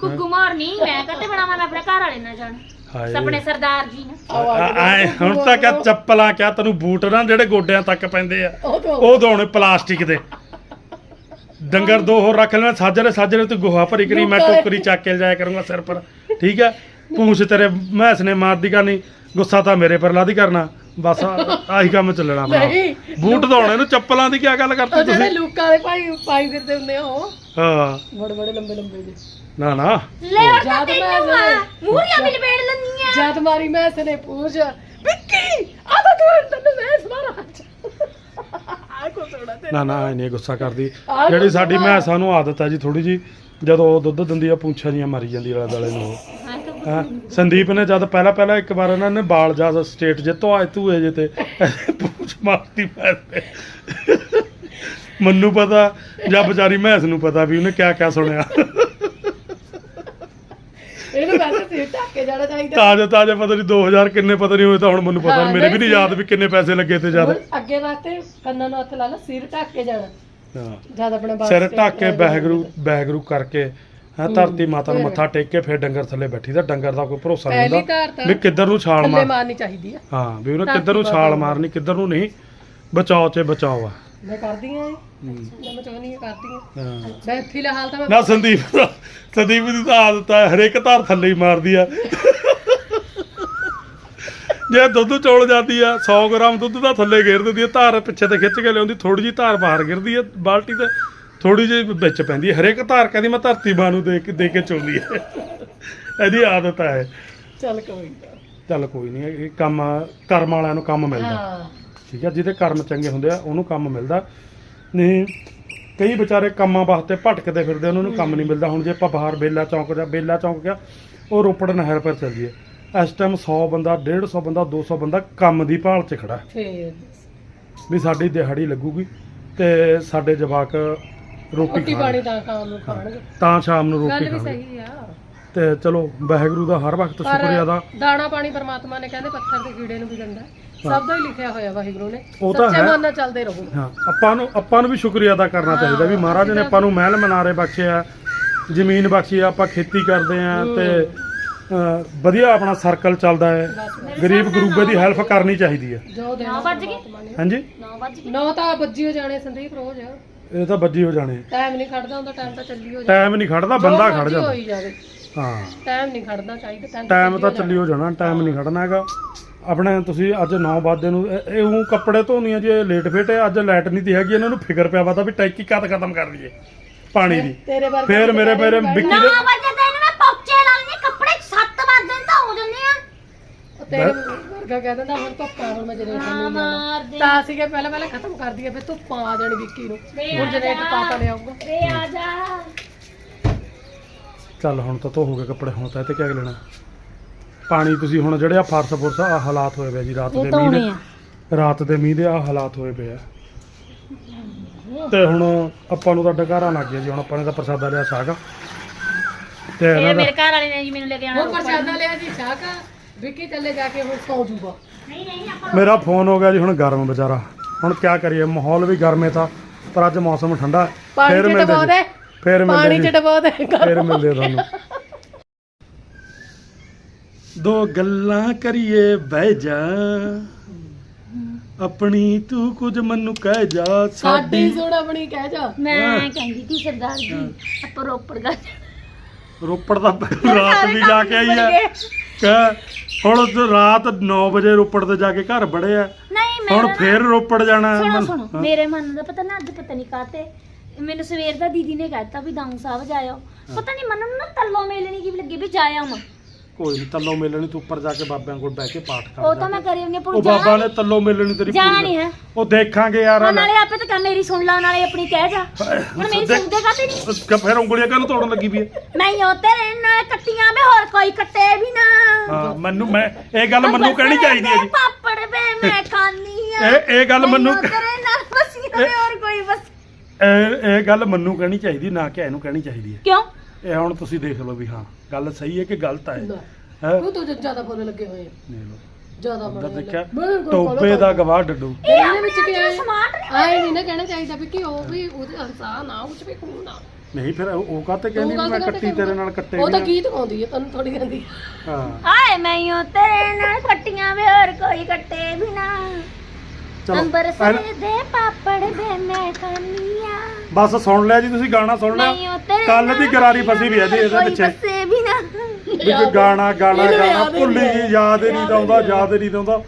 ਕੁੱਕੂ ਮਾਰ ਨਹੀਂ ਮੈਂ ਕਦੇ ਬਣਾਵਾਂ ਮੈਂ ਆਪਣੇ ਘਰ ਵਾਲੇ ਨਾਲ ਜਾਣ। ਹਾਏ। ਆਪਣੇ ਸਰਦਾਰ ਜੀ ਆ- ਆਏ ਹੁਣ ਤਾਂ ਕਿਆ ਚੱਪਲਾਂ ਕਿਆ ਤੈਨੂੰ ਬੂਟ ਨਾ ਜਿਹੜੇ ਗੋਡਿਆਂ ਤੱਕ ਪੈਂਦੇ ਆ। ਉਹ ਤੋਂ ਉਹ ਦੋਣੇ ਪਲਾਸਟਿਕ ਦੇ। ਡੰਗਰ ਦੋ ਹੋਰ ਰੱਖ ਲੈਣਾ ਸਾਜਰੇ ਸਾਜਰੇ ਤੂੰ ਗੋਹਾ ਭਰੀ ਕਰੀ ਮੈਂ। ਟੋਕਰੀ ਚੱਕ ਕੇ ਜਾਇਆ ਕਰੂੰਗਾ ਸਿਰ ਪਰ। ਠੀਕ ਹੈ ਪੂਛ ਤੇਰੇ ਮੈਸ ਨੇ ਮਾਰਦੀ ਕਰਨੀ। ਗੁੱਸਾ ਤਾਂ ਮੇਰੇ ਪਰ ਲਾਦੀ ਕਰਨਾ। ਬਸ ਆ- ਆਹੀ ਕੰਮ ਚੱਲਣਾ ਆਪਣਾ ਨਹੀਂ। ਬੂਟ ਧੋਣੇ ਨੂੰ ਚੱਪਲਾਂ ਦੀ ਕੀ ਗੱਲ ਉਹ ਕਰਤੀ ਜਿਹੜੇ ਤੁਸੀਂ? ਲੂਕਾਂ ਦੇ ਭਾਈ ਪਾਈ ਫਿਰਦੇ ਹੁੰਦੇ ਆ ਉਹ। ਹਾਂ। ਬੜੇ ਬੜੇ ਲੰਬੇ ਲੰਬੇ ਜਿਹੇ। ਨਾ ਨਾ। ਲੈ ਆ ਤਾਂ ਜਦ ਤੈਨੂੰ ਮੈਂ- ਆ। ਮੂਰੀਆਂ ਵੀ ਲਪੇੜ ਲੈਂਦੀਆਂ ਜਦ ਮਾਰੀ ਮੈਂ ਇਸਨੇ ਪੂਛ ਵਿੱਕੀ ਆ ਤਾਂ ਤੂੰ ਤੈਨੂੰ ਮੈਂ ਸਮਾਰਾ ਆ ਕੋ ਥੋੜਾ ਤੇ ਨਾ ਨਾ ਇਹਨੇ ਗੁੱਸਾ ਕਰਦੀ। ਆਹ ਜਿਹੜੀ ਗੁੱਸਾ ਸਾਡੀ ਨਾ। ਮੈਂ ਸਾਨੂੰ ਆਦਤ ਹੈ ਜੀ ਥੋੜੀ ਜੀ ਜਦੋਂ ਉਹ ਦੁੱਧ ਦਿੰਦੀ ਆ ਪੂੰਛਾਂ ਜੀਆਂ ਮਾਰੀ ਜਾਂਦੀ ਆਲੇ ਦੁਆਲੇ ਨੂੰ। ਉਹ ਹਾਂ ਹਾਂ ਸੰਦੀਪ ਨੇ ਜਦ ਪਹਿਲਾਂ ਪਹਿਲਾਂ ਇੱਕ ਵਾਰ ਇਹਨਾਂ ਨੇ ਬਾਲ ਜਾ ਸਟੇਟ ਜਿੱਤੋ ਆਏ ਧੂਏ ਜੇ ਤੇ। ਪੂਛ ਮਾਰਤੀ ਪੈਰ ਤੇ। ਮੈਨੂੰ ਪਤਾ ਜਾਂ ਵਿਚਾਰੀ ਮੈਸ ਨੂੰ ਪਤਾ ਵੀ ਉਹਨੇ ਕਿਆ ਕਿਆ ਸੁਣਿਆ। ਇਹਨੂੰ ਵੈਸੇ ਸਿਰ ਢੱਕ ਕੇ ਜਾਣਾ ਚਾਹੀਦਾ। ਤਾਜ਼ਾ ਤਾਜ਼ਾ ਪਤਾ ਨਹੀਂ 2000 ਕਿੰਨੇ ਪਤਾ ਨਹੀਂ ਹੋਏ ਤਾਂ ਹੁਣ ਮੈਨੂੰ ਪਤਾ। ਹਾਂ, ਨੀ, ਮੇਰੇ ਵੀ ਨਹੀਂ ਨਹੀਂ ਯਾਦ ਵੀ ਕਿੰਨੇ ਪੈਸੇ ਲੱਗੇ ਤੇ ਜਦ ਹੁਣ ਅੱਗੇ ਵਾਸਤੇ ਕੰਨਾਂ ਨੂੰ ਹੱਥ ਲਾ ਲਾ ਸਿਰ ਢੱਕ ਕੇ ਜਾਣਾ। ਹਾਂ। ਜਦ ਆਪਣੇ ਬਾਲ ਸਿਰ ਤੇ ਢੱਕ ਕੇ ਬਹਿਗਰੂ ਜਾਂਦੇ ਬਹਿਗਰੂ ਕਰਕੇ ਹਾਂ ਧਰਤੀ ਮਾਤਾ ਨੂੰ। ਮੱਥਾ ਟੇਕ ਕੇ ਫਿਰ ਡੰਗਰ ਥੱਲੇ ਬੈਠੀ ਦਾ ਡੰਗਰ ਦਾ ਕੋਈ ਭਰੋਸਾ ਨਹੀਂ ਪਹਿਲੀ ਹੁੰਦਾ ਤਾਂ ਵੀ ਕਿੱਧਰ ਨੂੰ ਛਾਲ ਥੱਲੇ ਮਾਰ ਮਾਰਨੀ ਚਾਹੀਦੀ ਆ ਹਾਂ ਵੀ ਉਹਨੇ ਕਿੱਧਰ ਨੂੰ ਛਾਲ। ਮਾਰਨੀ ਕਿੱਧਰ ਨੂੰ ਨਹੀਂ ਬਚਾਓ ਤੇ ਬਚਾਓ ਆ ਮੈਂ ਕਰਦੀ ਆ। ਮੈਂ ਮਚਾਉਣੀ ਆ ਕਰਦੀ ਆ ਹਾਂ ਮੈਂ ਫਿਲਹਾਲ ਤਾਂ ਮੈਂ ਨਾ ਸੰਦੀਪ ਦਾ- ਸੰਦੀਪ ਦੀ ਤਾਂ ਆਦਤ ਹੈ ਹਰੇਕ ਧਾਰ ਥੱਲੇ ਹੀ ਮਾਰਦੀ ਆ ਜੇ ਦੁੱਧ ਚੋਲ ਜਾਂਦੀ ਆ 100 ਗ੍ਰਾਮ ਦੁੱਧ ਦਾ ਥੱਲੇ ਘੇਰ ਦਿੰਦੀ ਆ ਧਾਰ ਪਿੱਛੇ ਤੇ ਖਿੱਚ ਕੇ ਲਿਆਉਂਦੀ ਥੋੜੀ ਜੀ ਧਾਰ ਬਾਹਰ ਗਿਰਦੀ ਆ ਬਾਲਟੀ ਤੇ ਥੋੜੀ ਜਿਹੀ ਵਿੱਚ ਪੈਂਦੀ ਆ ਹਰੇਕ ਧਾਰ ਕਹਿੰਦੀ ਮੈਂ ਧਰਤੀ ਮਾਂ ਨੂੰ ਦੇ ਕੇ ਦੇ ਕੇ ਚੋਂਦੀ ਆ ਇਹਦੀ ਆਦਤ ਹੈ। ਚੱਲ ਕੋਈ ਨਾ। ਚੱਲ ਕੋਈ ਨਹੀਂ ਇਹ ਕੰਮ ਕਰਮ ਵਾਲਿਆਂ ਨੂੰ ਕੰਮ ਮਿਲਦਾ। ਹਾਂ। ਠੀਕ ਹੈ ਜਿਹਦੇ ਕਰਮ ਚੰਗੇ ਹੁੰਦੇ ਆ ਉਹਨੂੰ ਕੰਮ ਮਿਲਦਾ। ਨਹੀਂ ਕਈ ਵਿਚਾਰੇ ਕੰਮਾਂ ਵਾਸਤੇ ਭਟਕਦੇ ਫਿਰਦੇ ਉਹਨਾਂ ਨੂੰ ਕੰਮ ਨਹੀਂ ਮਿਲਦਾ। ਹੁਣ ਜੇ ਆਪਾਂ ਬਾਹਰ ਬੇਲਾ ਚੌਂਕ ਜਾਂ ਬੇਲਾ ਚੌਂਕ ਗਿਆ ਉਹ ਰੋਪੜ ਨਹਿਰ ਪਰ ਚੱਲ ਜੀਏ ਇਸ ਟਾਈਮ 100 ਬੰਦਾ 150 ਬੰਦਾ 200 ਬੰਦਾ ਕੰਮ ਦੀ ਭਾਲ 'ਚ ਖੜਾ। ਹੈ। ਫੇਰ ਵੀ ਸਾਡੀ ਦਿਹਾੜੀ ਲੱਗੂਗੀ ਤੇ ਸਾਡੇ ਜਵਾਕ ਰੋਟੀ ਰੋਟੀ ਖਾਣ। ਪਾਣੀ ਤਾਂ ਖਾਣ ਨੂੰ ਖਾਣਗੇ। ਤਾਂ ਸ਼ਾਮ ਨੂੰ ਰੋਟੀ ਗੱਲ ਵੀ ਸਹੀ ਆ। ਤੇ ਚਲੋ ਵਾਹਿਗੁਰੂ ਦਾ ਹਰ ਵਕਤ ਸ਼ੁਕਰੀਆ ਦਾ ਦਾਣਾ ਪਾਣੀ ਪਰਮਾਤਮਾ ਨੇ ਕਹਿੰਦੇ ਪੱਥਰ ਦੇ ਕੀੜੇ ਨੂੰ ਵੀ ਦਿੰਦਾ ਸਭ ਦਾ ਹੀ ਲਿਖਿਆ ਹੋਇਆ ਵਾਹਿਗੁਰੂ ਨੇ। ਉਹ ਤਾਂ ਸੱਚੇ ਹੈ। ਮਨ ਨਾਲ ਚੱਲਦੇ ਰਹੋ। ਹਾਂ ਆਪਾਂ ਨੂੰ ਆਪਾਂ ਨੂੰ ਵੀ ਸ਼ੁਕਰੀਆ ਅਦਾ ਕਰਨਾ ਚਾਹੀਦਾ ਵੀ ਮਹਾਰਾਜ ਨੇ ਆਪਾਂ ਨੂੰ ਮਹਿਲ ਮਨਾਰੇ ਬਖਸ਼ਿਆ ਜ਼ਮੀਨ ਬਖਸ਼ੀ ਆ ਆਪਾਂ ਖੇਤੀ ਕਰਦੇ ਆ ਤੇ ਵਧੀਆ ਆਪਣਾ ਸਰਕਲ ਚੱਲਦਾ ਹੈ। ਗਰੀਬ ਗਰੂਬੇ ਦੀ ਹੈਲਪ ਕਰਨੀ ਚਾਹੀਦੀ ਹੈ। ਜੋ ਦੇ ਨੌ ਵੱਜ ਗਏ? ਹਾਂਜੀ? 9 ਵਜ ਗਏ? ਨੌ ਤਾਂ ਹੋ ਜਾਣੇ ਸੰਦੀਪ ਰੋਜ਼। ਇਹ ਤਾਂ ਬੱਜੀ ਹੋ ਜਾਣੇ। ਟਾਈਮ ਨਹੀਂ ਖੜਦਾ ਹੁੰਦਾ ਟਾਈਮ ਤਾਂ ਚੱਲੀ ਹੋ ਜਾਂਦਾ ਟਾਈਮ ਨਹੀਂ ਖੜਦਾ ਬੰਦਾ ਖੜ ਜੋ ਜਾਂਦਾ। ਹੋਈ ਜਾਵੇ। ਹਾਂ। ਟਾਈਮ ਨਹੀਂ ਖੜਨਾ ਚਾਹੀਦਾ ਟਾਈਮ ਤਾਂ ਚੱਲੀ ਹੋ ਜਾਣਾ। ਟਾਈਮ ਨਹੀਂ ਖੜਨਾ ਹੈਗਾ। ਆਪਣੇ ਤੁਸੀਂ ਅੱਜ 9 ਵਜੇ ਨੂੰ ਇਹ- ਇਹ ਉਹ ਕੱਪੜੇ ਧੋਣੀਆਂ ਜੇ ਲੇਟ ਫੇਟ ਹੈ ਅੱਜ ਲਾਈਟ ਨਹੀਂ ਤੀ ਹੈਗੀ ਇਹਨਾਂ ਨੂੰ ਫਿਕਰ ਪਿਆ ਵਾ ਤਾਂ ਵੀ ਟੈਂਕੀ ਕਦ ਖਤਮ ਕਰ ਲਈਏ ਪਾਣੀ ਦੀ। ਤੇਰੇ ਵਰਗੇ ਫੇਰ ਮੇਰੇ ਮੇਰੇ ਵਿੱਕੀ ਦੇ ਵਜੇ ਤਾਂ ਇਹਨਾਂ ਨੇ ਪੌਚੇ ਲਾਉਣੇ ਕੱਪੜੇ 7 ਵਜੇ ਤਾਂ ਹੋ ਜਾਂਦੇ ਆ ਉਹ ਤੇਰੇ ਵਰਗਾ ਕਹਿ ਦਿੰਦਾ ਹੁਣ ਧੁੱਪਾਂ ਹੁਣ ਮੈਂ ਜਨਰੇਟਰ ਹਾਂ ਨਹੀਂ ਜਾਣਾ ਮਾਰਦੇ। ਤਾਂ ਸੀਗੇ ਪਹਿਲਾਂ ਪਹਿਲਾਂ ਖਤਮ ਕਰ ਦਈਏ ਫਿਰ ਧੁੱਪਾਂ ਆ ਜਾਣੀ ਵਿੱਕੀ ਨੂੰ। ਵੇ ਹੁਣ ਆ ਜਨਰੇਟਰ ਜਾ। ਪਾਤਾ ਲਿਆਊਗਾ। ਵੇ ਆ ਜਾ। ਚੱਲ ਹੁਣ ਤਾਂ ਧੋ ਹੋ ਗਏ ਕੱਪੜੇ ਹੁਣ ਤਾਂ ਇਹ ਤੇ ਕੀ ਲੈਣਾ। ਪਾਣੀ ਤੁਸੀਂ ਹੁਣ ਜਿਹੜੇ ਆ ਫਰਸ਼ ਫੁਰਸ਼ ਆ ਹਾਲਾਤ ਹੋਏ ਪਏ ਜੀ ਰਾਤ ਦੇ ਮੀਂਹ ਦੇ ਰਾਤ ਦੇ ਮੀਂਹ ਦੇ ਆ ਹਾਲਾਤ ਹੋਏ ਪਏ ਆ। ਤੇ ਹੁਣ ਆਪਾਂ ਨੂੰ ਤਾਂ ਡਕਾਰਾਂ ਲੱਗ ਗਿਆ ਜੀ? ਹੁਣ ਆਪਾਂ ਨੇ ਤਾਂ ਪ੍ਰਸਾਦਾ ਲਿਆ ਸਾਗ। ਤੇ ਇਹ ਇਹਨਾਂ ਦਾ ਮੇਰੇ ਘਰ ਵਾਲੇ ਨੇ ਜੀ ਮੈਨੂੰ ਲੈ ਕੇ ਆਣਾ ਹੁਣ ਪ੍ਰਸ਼ਾਦਾ ਲਿਆ ਜੀ ਚਾਹ ਕਾ ਵਿੱਕੀ ਥੱਲੇ ਜਾ ਕੇ ਹੁਣ ਸੌ ਜੂਗਾ। ਨਹੀਂ ਨਹੀਂ ਆਪਾਂ ਮੇਰਾ ਫੋਨ ਹੋ ਗਿਆ ਜੀ ਹੁਣ ਗਰਮ ਵਿਚਾਰਾ ਹੁਣ ਕੀ ਕਰੀਏ ਮਾਹੌਲ ਵੀ ਗਰਮ ਤਾਂ ਪਰ ਅੱਜ ਮੌਸਮ ਠੰਡਾ ਹੈ। ਪਾਣੀ ਫੇਰ ਚ ਮਿਲਦੇ ਡਬੋ ਜੀ। ਦੇ। ਫੇਰ ਮਿਲਦੇ ਪਾਣੀ ਚ ਜੀ ਡਬੋ ਦੇ। ਫੇਰ ਮਿਲਦੇ ਤੁਹਾਨੂੰ। ਦੋ ਗੱਲਾਂ ਕਰੀਏ ਬਹਿ ਜਾ। ਆਪਣੀ ਤੂੰ ਕੁਝ ਮੈਨੂੰ ਕਹਿ ਜਾ। ਸਾਡੀ ਸਾਡੀ ਸੁਣ ਆਪਣੀ ਕਹਿ ਜਾ। ਮੈਂ ਕਹਿੰਦੀ ਸੀ ਸਰਦਾਰ ਜੀ ਆਪਾਂ ਰੋਪੜ ਗਾ ਰੋਪੜ ਦਾ ਰਾਤ ਵੀ ਜਾ ਕੇ ਆਈ ਹੈ ਕਹਿ। ਹੁਣ ਰਾਤ 9 ਵਜੇ ਰੋਪੜ ਤੇ ਜਾ ਕੇ ਘਰ ਬੜੇ ਆ ਨਹੀਂ ਮੈਂ ਹੁਣ ਫੇਰ ਰੋਪੜ ਜਾਣਾ। ਹੈ। ਸੁਣੋ ਮਨ- ਸੁਣੋ ਹਾਂ। ਮੇਰੇ ਮਨ ਦਾ ਪਤਾ ਨਾ ਅੱਜ ਪਤਾ ਨਹੀਂ ਕਾਤੇ ਮੈਨੂੰ ਸਵੇਰ ਦਾ ਦੀਦੀ ਨੇ ਕਹਿਤਾ ਵੀ ਦਾਊ ਸਾਹਿਬ ਜਾਇਓ। ਪਤਾ ਨਹੀਂ ਮਨ ਨੂੰ ਨਾ ਤੱਲੋ ਮੇਲਣੀ ਕੀ ਲੱਗੀ ਵੀ ਜਾਇਆ ਮੈਂ। ਕੋਈ ਨਹੀਂ ਤੱਲੋ ਮੇਲਣੀ ਤੂੰ ਉੱਪਰ ਜਾ ਕੇ ਬਾਬਿਆਂ ਕੋਲ ਬਹਿ ਕੇ ਪਾਠ ਕਰ ਉਹ ਤਾਂ ਮੈਂ ਕਰੀ ਉਹਨੇ ਉਹ ਬਾਬਾ ਨੇ ਤੱਲੋ ਮੇਲਣੀ ਤੇਰੀ ਜਾਣਾ ਪੂਰੀ ਨਹੀਂ ਹੈ। ਉਹ ਦੇਖਾਂਗੇ ਯਾਰ ਉਹ ਨਾਲੇ ਆਪੇ ਤਾਂ ਕਰ ਮੇਰੀ ਸੁਣ ਲਾ ਨਾਲੇ ਆਪਣੀ ਕਹਿ ਜਾ। ਹੁਣ ਮੇਰੀ ਦੇਖ- ਸੁਣਦੇ ਕਾਤੇ ਨਹੀਂ? ਕਿ ਫਿਰ ਉਂਗਲੀਆਂ ਕਾਹਨੂੰ ਤੋੜਨ ਲੱਗੀ ਵੀ ਹੈ ਮੈਂ ਉਹ ਤੇਰੇ ਨਾਲ ਕੱਟੀਆਂ ਵੇ ਹੋਰ ਕੋਈ ਕੱਟੇ ਵੀ ਨਾ। ਹਾਂ ਮੈਨੂੰ ਮੈਂ ਇਹ ਗੱਲ ਮੈਨੂੰ ਕਹਿਣੀ ਚਾਹੀਦੀ ਹੈ ਜੀ। ਪਾਪੜ ਵੇ ਮੈਂ ਖਾਨੀ ਆ ਇਹ ਇਹ ਗੱਲ ਮੈਨੂੰ ਮੈਨੂੰ ਤੇਰੇ ਨਾਲ ਫਸੀਆਂ ਵੇ ਹੋਰ ਕੋਈ ਬਸ ਇਹ ਇਹ ਗੱਲ ਮੈਨੂੰ ਕਹਿਣੀ ਚਾਹੀਦੀ ਨਾ ਕਿ ਇਹਨੂੰ ਕਹਿਣੀ ਚਾਹੀਦੀ ਹੈ। ਕਿਉਂ? ਇਹ ਹੁਣ ਤੁਸੀਂ ਦੇਖ ਲਓ ਵੀ ਹਾਂ ਗੱਲ ਸਹੀ ਹੈ ਕਿ ਗਲਤ ਹੈ? ਹੈ? ਤੂੰ ਤਾਂ ਜ਼ਿਆਦਾ ਬੋਲਣ ਲੱਗੇ ਹੋਏ ਆ। ਦੇਖ ਲਓ। ਜ਼ਿਆਦਾ ਅੰਦਰ ਦੇਖਿਆ? ਟੋਬੇ ਦਾ ਗਵਾਹ ਡੱਡੂ। ਇਹਦੇ ਵਿੱਚ ਕੀ ਆਏ ਸਮਾਰਟ ਆਏ ਨਹੀਂ ਨਾ ਕਹਿਣਾ ਚਾਹੀਦਾ ਵੀ ਕਿ ਉਹ ਵੀ ਉਹਦੇ ਅਨਸਾ ਨਾ ਕੁਝ ਵੀ ਖੂਨ ਨਾ। ਨਹੀਂ ਫਿਰ ਉਹ ਉਹ ਕਾਹਤੇ ਕਹਿੰਦੀ ਉਹ ਮੈਂ ਕੱਟੀ ਤੇਰੇ ਨਾਲ ਕੱਟੇ ਉਹ ਤਾਂ ਗੀਤ ਗਾਉਂਦੀ ਹੈ ਤੈਨੂੰ ਥੋੜੀ ਕਹਿੰਦੀ ਆ। ਹਾਂ। ਹਾਏ ਮੈਂ ਉਹ ਤੇਰੇ ਨਾਲ ਕੱਟੀਆਂ ਵੇ ਹੋਰ ਕੋਈ ਕੱਟੇ ਵੀ ਨਾ। ਦੇ ਪਾਪੜ ਮੈਂ ਬਸ ਸੁਣ ਲਿਆ ਜੀ ਤੁਸੀਂ ਗਾਣਾ ਸੁਣ ਲਿਆ। ਕੱਲ ਦੀ ਗਰਾਰੀ ਫਸੀ ਵੀ ਹੈ ਜੀ ਇਹਦੇ ਪਿੱਛੇ। ਬੱਸੇ ਵੀ ਨਾ। ਵੀ ਕੋਈ ਗਾਣਾ ਗਾਣਾ ਗਾਣਾ ਭੁੱਲੀ ਗਈ ਯਾਦ ਹੀ ਨਹੀਂ ਆਉਂਦਾ ਯਾਦ ਹੀ ਨਹੀਂ ਆਉਂਦਾ।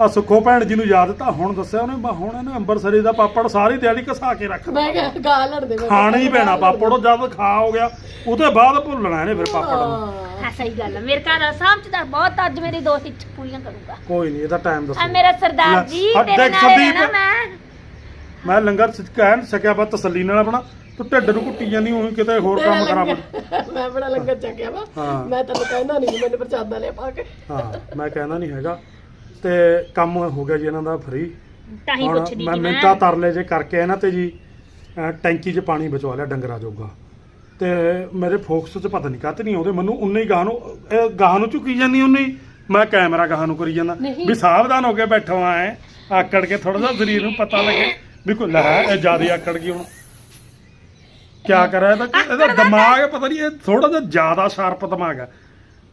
ਆ ਸੁੱਖੋ ਭੈਣ ਜੀ ਨੂੰ ਯਾਦ ਤਾਂ ਹੁਣ ਦੱਸਿਆ ਉਹਨੇ ਬਾ ਹੁਣ ਇਹਨੇ ਅੰਬਰਸਰੀ ਦਾ ਪਾਪੜ ਸਾਰੀ ਦਿਹਾੜੀ ਘਸਾ ਕੇ ਰੱਖ ਮੈਂ ਕਿਹਾ ਗਾ ਲੜ ਦੇ ਮੈਂ ਖਾਣਾ ਹੀ ਪੈਣਾ ਪਾਪੜ ਉਹ ਜਦ ਖਾ ਹੋ ਗਿਆ ਉਹਦੇ ਬਾਅਦ ਭੁੱਲਣਾ ਇਹਨੇ ਫਿਰ ਪਾਪੜ ਨੂੰ। ਹਾਂ। ਹਾਂ ਸਹੀ ਗੱਲ ਹੈ ਮੇਰੇ ਘਰ ਵਾਲਾ ਸਮਝਦਾਰ ਬਹੁਤ ਅੱਜ ਮੇਰੀ ਦੋ ਇੱਛ ਪੂਰੀਆਂ ਕਰੂਗਾ। ਕੋਈ ਨਹੀਂ ਇਹਦਾ ਟਾਈਮ ਆ ਦੱਸੋ ਮੇਰਾ ਸਰਦਾਰ ਜੀ ਹਾਂ, ਤੇਰੇ ਦੇਖ ਨਾਲ ਸੰਦੀਪ। ਰਹਿਣਾ ਮੈਂ। ਮੈਂ ਲੰਗਰ ਸ- ਕਹਿ ਨੀ ਸਕਿਆ ਬਾ ਤਸੱਲੀ ਨਾਲ ਆਪਣਾ। ਤੂੰ ਢਿੱਡ ਨੂੰ ਕੁੱਟੀ ਜਾਂਦੀ ਉਹੀ ਕਿਤੇ ਹੋਰ ਕੰਮ ਖਰਾਬ ਮੈਂ ਬੜਾ ਲੰਗਰ ਚੱਕਿਆ ਵਾ। ਹਾਂ। ਮੈਂ ਤੈਨੂੰ ਕਹਿੰਦਾ ਨਹੀਂ ਮੈਨੂੰ ਪ੍ਰਚਾਦਾ ਲਿਆ ਪਾ ਕੇ। ਹਾਂ ਮੈਂ ਕਹਿੰਦਾ ਨਹੀਂ ਹੈਗਾ। ਤੇ ਕੰਮ ਹੋ ਗਿਆ ਜੀ ਇਹਨਾਂ ਦਾ ਫ੍ਰੀ ਤਾਂ ਹੀ ਪੁੱਛਦੀ ਮੈਂ ਮਿੰਟਾਂ ਤਰਲੇ ਜੇ ਕਰਕੇ ਇਹਨਾਂ ਤੇ ਜੀ ਅਹ ਟੈਂਕੀ 'ਚ ਪਾਣੀ ਬਚਵਾ ਲਿਆ ਡੰਗਰਾਂ ਜੋਗਾ। ਤੇ ਮੇਰੇ ਫੋਕਸ 'ਚ ਪਤਾ ਨਹੀਂ ਕਾਹਤੇ ਨਹੀਂ ਆਉਂਦੇ ਮੈਨੂੰ ਉਨੇ ਹੀ ਗਾਹ ਨੂੰ ਇਹ ਗਾਹ ਨੂੰ ਝੁਕੀ ਜਾਂਦੀ ਉਨੇ ਹੀ। ਮੈਂ ਕੈਮਰਾ ਗਾਹ ਨੂੰ ਕਰੀ ਜਾਂਦਾ। ਵੀ ਸਾਵਧਾਨ ਹੋ ਕੇ ਬੈਠੋ ਆਏ ਆਕੜ ਕੇ ਥੋੜਾ ਜਿਹਾ ਸਰੀਰ ਨੂੰ ਪਤਾ ਲੱਗੇ ਵੀ ਕੋਈ ਲੈ ਇਹ ਜ਼ਿਆਦਾ ਆਕੜ ਗਈ ਹੁਣ। ਕਿਆ ਕਰਾਂ ਇਹਦਾ ਇਹਦਾ ਦਿਮਾਗ ਪਤਾ ਨਹੀਂ ਇਹ ਥੋੜਾ ਜਿਹਾ ਜ਼ਿਆਦਾ ਸ਼ਾਰਪ ਦਿਮਾਗ ਹੈ।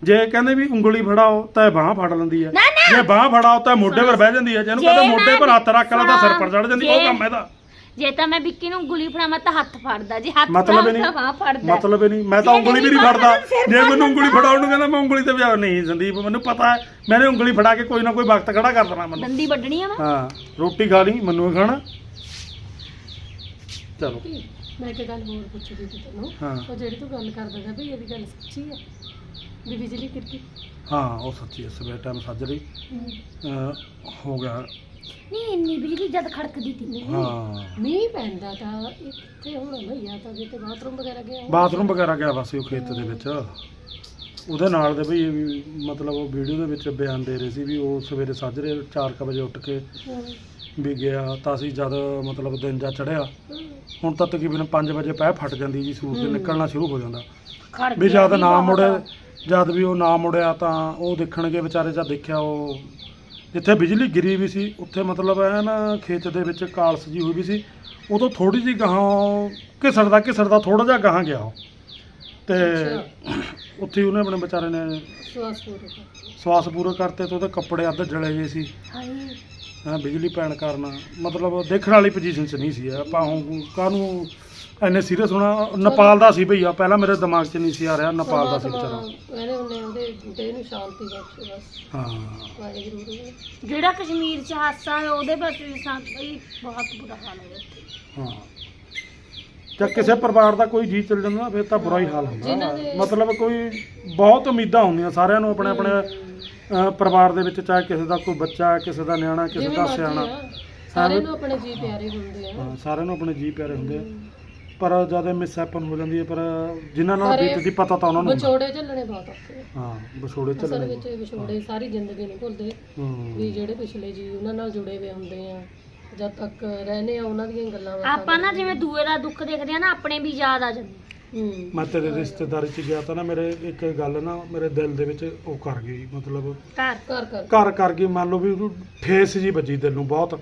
ਜੇ ਕਹਿੰਦੇ ਵੀ ਉਂਗਲੀ ਫੜਾਓ ਤਾਂ ਬਾਹ ਫੜ ਲੈਂਦੀ ਹੈ। ਨਾ। ਜੇ ਬਾਹ ਫੜਾਓ ਤਾਂ ਮੋਢੇ 'ਪਰ ਬਹਿ ਜਾਂਦੀ ਹੈ ਜਿਹਨੂੰ ਜੇ ਕਹਿੰਦੇ ਮੋਢੇ 'ਪਰ ਹੱਥ ਰੱਖ ਲਾ ਤਾਂ ਸਿਰ 'ਪਰ ਚੜ ਜਾਂਦੀ ਉਹ ਜੇ- ਕੰਮ ਇਹਦਾ। ਜੇ ਤਾਂ ਮੈਂ ਵਿੱਕੀ ਨੂੰ ਉਂਗਲੀ ਫੜਾਵਾਂ ਤਾਂ ਹੱਥ ਫੜਦਾ ਜੀ ਹੱਥ ਮਤਲਬ ਹੀ ਫੜਾਵਾਂ ਤਾਂ ਬਾਂਹ ਨਹੀਂ ਫੜਦਾ। ਮਤਲਬ ਹੀ ਨਹੀਂ ਮੈਂ ਤਾਂ ਜੇ ਉਂਗਲੀ ਵੀ ਨਹੀਂ ਫੜਦਾ ਸਿਰ ਜੇ ਮੈਨੂੰ ਉਂਗਲੀ। ਫੜਾਉਣ ਨੂੰ ਕਹਿੰਦਾ ਮੈਂ ਉਂਗਲੀ ਤੇ ਵਿਆਹ ਨਹੀਂ ਸੰਦੀਪ ਮੈਨੂੰ ਪਤਾ ਹੈ ਮੈਨੇ ਉਂਗਲੀ ਫੜਾ ਕੇ ਕੋਈ ਨਾ ਕੋਈ ਵਕਤ ਖੜਾ ਕਰ ਦੇਣਾ ਮੈਨੂੰ। ਦੰਦੀ ਵੱਢਣੀ ਆ ਮੈਂ ਹਾਂ ਰੋਟੀ ਖਾ ਲਈ ਮੈਨੂੰ ਵੀ ਖਾਣਾ। ਚਲੋ। ਮੈਂ ਇੱਕ ਗੱਲ ਹੋਰ ਪੁੱਛਦੀ ਸੀ ਤੈਨੂੰ। ਹਾਂ। ਉਹ ਜਿਹੜੀ ਤੂੰ ਗੱਲ ਕਰਦਾ ਸੀ ਵੀ ਇਹਦੀ ਗੱਲ ਸੱਚੀ ਹੈ ਵੀ ਬਿਜਲੀ ਕਿਰਕੀ ਹਾਂ ਉਹ ਸੱਚੀ ਹੈ ਸਵੇਰ ਟਾਈਮ ਸੱਜ ਰਹੀ। ਅਹ, ਹੋ ਗਿਆ। ਨਹੀਂ ਇੰਨੀ ਬਿਜਲੀ ਜਦ ਖੜਕਦੀ ਤੀ। ਹਾਂ। ਮੀਂਹ ਪੈਂਦਾ ਤਾਂ ਇੱਥੇ ਹੁਣ ਭਈਆ ਤਾਂ ਕਿਤੇ ਬਾਥਰੂਮ ਵਗੈਰਾ ਗਿਆ ਹੋਊ। ਬਾਥਰੂਮ ਵਗੈਰਾ ਗਿਆ ਵਾਸੀ ਉਹ ਖੇਤ ਦੇ ਵਿੱਚ। ਉਹਦੇ ਨਾਲ ਦੇ ਵੀ ਵੀ ਮਤਲਬ ਉਹ ਵੀਡੀਓ ਦੇ ਵਿੱਚ ਬਿਆਨ ਦੇ ਰਹੇ ਸੀ ਵੀ ਉਹ ਸਵੇਰੇ ਸਾਜਰੇ 4:00 ਵਜੇ ਉੱਠ ਕੇ ਹਾਂ। ਵੀ ਗਿਆ ਤਾਂ ਅਸੀਂ ਜਦ ਮਤਲਬ ਦਿਨ ਜਾ ਚੜਿਆ ਹੁਣ ਤਾਂ ਤਕਰੀਬਨ 5 ਵਜੇ ਪੈ ਫਟ ਜਾਂਦੀ ਜੀ ਸੂਰਜ ਹੂੰ। ਨਿਕਲਣਾ ਸ਼ੁਰੂ ਹੋ ਜਾਂਦਾ। ਖੜ ਵੀ ਗਿਆ ਜਦ ਨਾ ਮੁੜੇ। ਜਦ ਵੀ ਉਹ ਨਾ ਮੁੜਿਆ ਤਾਂ ਉਹ ਦੇਖਣਗੇ ਵਿਚਾਰੇ ਜਦ ਦੇਖਿਆ ਉਹ। ਜਿੱਥੇ ਬਿਜਲੀ ਗਿਰੀ ਵੀ ਸੀ ਉੱਥੇ ਮਤਲਬ ਐ ਨਾ ਖੇਤ ਦੇ ਵਿੱਚ ਕਾਲਸ ਜੀ ਹੋਈ ਵੀ ਸੀ ਉਦੋਂ ਥੋੜੀ ਜਿਹੀ ਗਾਹਾਂ ਘਿਸੜਦਾ ਘਿਸੜਦਾ ਥੋੜਾ ਜਿਹਾ ਗਾਹਾਂ ਗਿਆ ਉਹ। ਤੇ ਉੱਥੇ ਹੀ ਉਹਨੇ ਆਪਣੇ ਵਿਚਾਰੇ ਨੇ ਸਵਾਸ ਪੂਰਾ। ਸਵਾਸ ਪੂਰੇ ਕਰਤੇ ਤੇ ਉਹਦੇ ਕੱਪੜੇ ਅੱਧ ਜਲੇ ਗਏ ਸੀ। ਹਾਂ ਬਿਜਲੀ ਪੈਣ ਕਾਰਨ। ਮਤਲਬ ਦੇਖਣ ਵਾਲੀ ਪੋਜੀਸ਼ਨ 'ਚ ਨਹੀਂ ਸੀ ਆਪਾਂ ਹੁਣ ਕਾਹਨੂੰ ਐਨੇ ਸੀਰੀਅਸ ਹੋਣਾ ਨੇਪਾਲ ਦਾ ਸੀ ਭਈਆ ਪਹਿਲਾਂ ਮੇਰੇ ਦਿਮਾਗ 'ਚ ਨਹੀਂ ਸੀ ਆ ਰਿਹਾ ਨੇਪਾਲ ਦਾ ਸੀ ਵਿਚਾਰਾ। ਹੁੰਦੇ ਆ, ਉਹਦੇ ਦੇਹ ਨੂੰ ਸ਼ਾਂਤੀ ਬਖਸ਼ੇ ਬਸ। ਹਾਂ। ਵਾਹਿਗੁਰੂ ਜੀ ਜਿਹੜਾ ਕਸ਼ਮੀਰ 'ਚ ਹਾਦਸਾ ਹੋਇਆ ਉਹਦੇ ਵਿੱਚ ਵੀ ਸਾ- ਬਈ ਬਹੁਤ ਬੁਰਾ ਹਾਲ ਹੈ ਉੱਥੇ ਹਾਂ। ਜੇ ਕਿਸੇ ਪਰਿਵਾਰ ਦਾ ਕੋਈ ਜੀ ਚੱਲ ਜਾਂਦਾ ਨਾ ਫਿਰ ਤਾਂ ਬੁਰਾ ਹੀ ਹਾਲ ਜਿਨ੍ਹਾਂ ਹੁੰਦਾ ਦੇ- ਮਤਲਬ ਕੋਈ ਬਹੁਤ ਉਮੀਦਾਂ ਹੁੰਦੀਆਂ ਸਾਰਿਆਂ ਨੂੰ ਆਪਣੇ ਆਪਣੇ ਅਹ, ਪਰਿਵਾਰ ਦੇ ਵਿੱਚ ਚਾਹੇ ਕਿਸੇ ਦਾ ਕੋਈ ਬੱਚਾ ਕਿਸੇ ਦਾ ਨਿਆਣਾ ਕਿਸੇ ਜਿਵੇਂ ਦਾ ਮਰਜ਼ੀ ਸਿਆਣਾ। ਆ ਸਾਰਿਆਂ ਨੂੰ ਆਪਣੇ ਜੀ ਪਿਆਰੇ ਹੁੰਦੇ ਆ। ਹਾਂ, ਸਾਰਿਆਂ ਨੂੰ ਆਪਣੇ ਜੀ ਪਿਆਰੇ ਹੁੰਦੇ ਆ। ਪਰ ਜ਼ਿਆਦਾ ਮਿਸ ਹੈਪਨ ਹੋ ਜਾਂਦੀ ਹੈ ਪਰ ਜਿਨ੍ਹਾਂ ਨਾਲ ਪਰ ਇਹ ਬੀਤਦੀ ਪਤਾ ਤਾਂ ਉਹਨਾਂ ਨੂੰ ਹੁੰਦਾ। ਵਿਛੋੜੇ ਝੱਲਣੇ ਬਹੁਤ ਔਖੇ ਆ। ਹਾਂ ਵਿਛੋੜੇ ਅਸਲ ਚੱਲਣੇ ਵਿੱਚ ਵਿਛੋੜੇ ਸਾਰੀ ਜ਼ਿੰਦਗੀ ਨਹੀਂ ਭੁੱਲਦੇ ਵੀ ਜਿਹੜੇ ਪਿਛਲੇ ਜੀ ਉਹਨਾਂ ਨਾਲ ਜੁੜੇ ਹੋਏ ਹੁੰਦੇ ਆ ਜਦ ਤੱਕ ਰਹਨੇ ਆ ਉਹਨਾਂ ਦੀਆਂ ਗੱਲਾਂ ਬਾਤਾਂ ਆਪਾਂ ਨਾ ਜਿਵੇਂ ਦੂਏ ਦਾ ਦੁੱਖ ਦੇਖਦੇ ਆ ਨਾ ਆਪਣੇ ਵੀ ਯਾਦ ਆ ਜਾਂਦੀ ਹੂੰ। ਮੈਂ ਤੇਰੇ ਰਿਸ਼ਤੇਦਾਰੀ 'ਚ ਗਿਆ ਤਾਂ ਨਾ ਮੇਰੇ ਇੱਕ ਗੱਲ ਨਾ ਮੇਰੇ ਦਿਲ ਦੇ ਵਿੱਚ ਉਹ ਕਰ ਗਈ ਮਤਲਬ ਘਰ। ਘਰ ਘਰ। ਘਰ ਕਰ ਗਈ ਮੰਨ ਲਓ ਵੀ ਉਹਨੂੰ ਠੇਸ ਜੀ ਵੱਜੀ ਦਿਲ ਨੂੰ ਬਹੁਤ।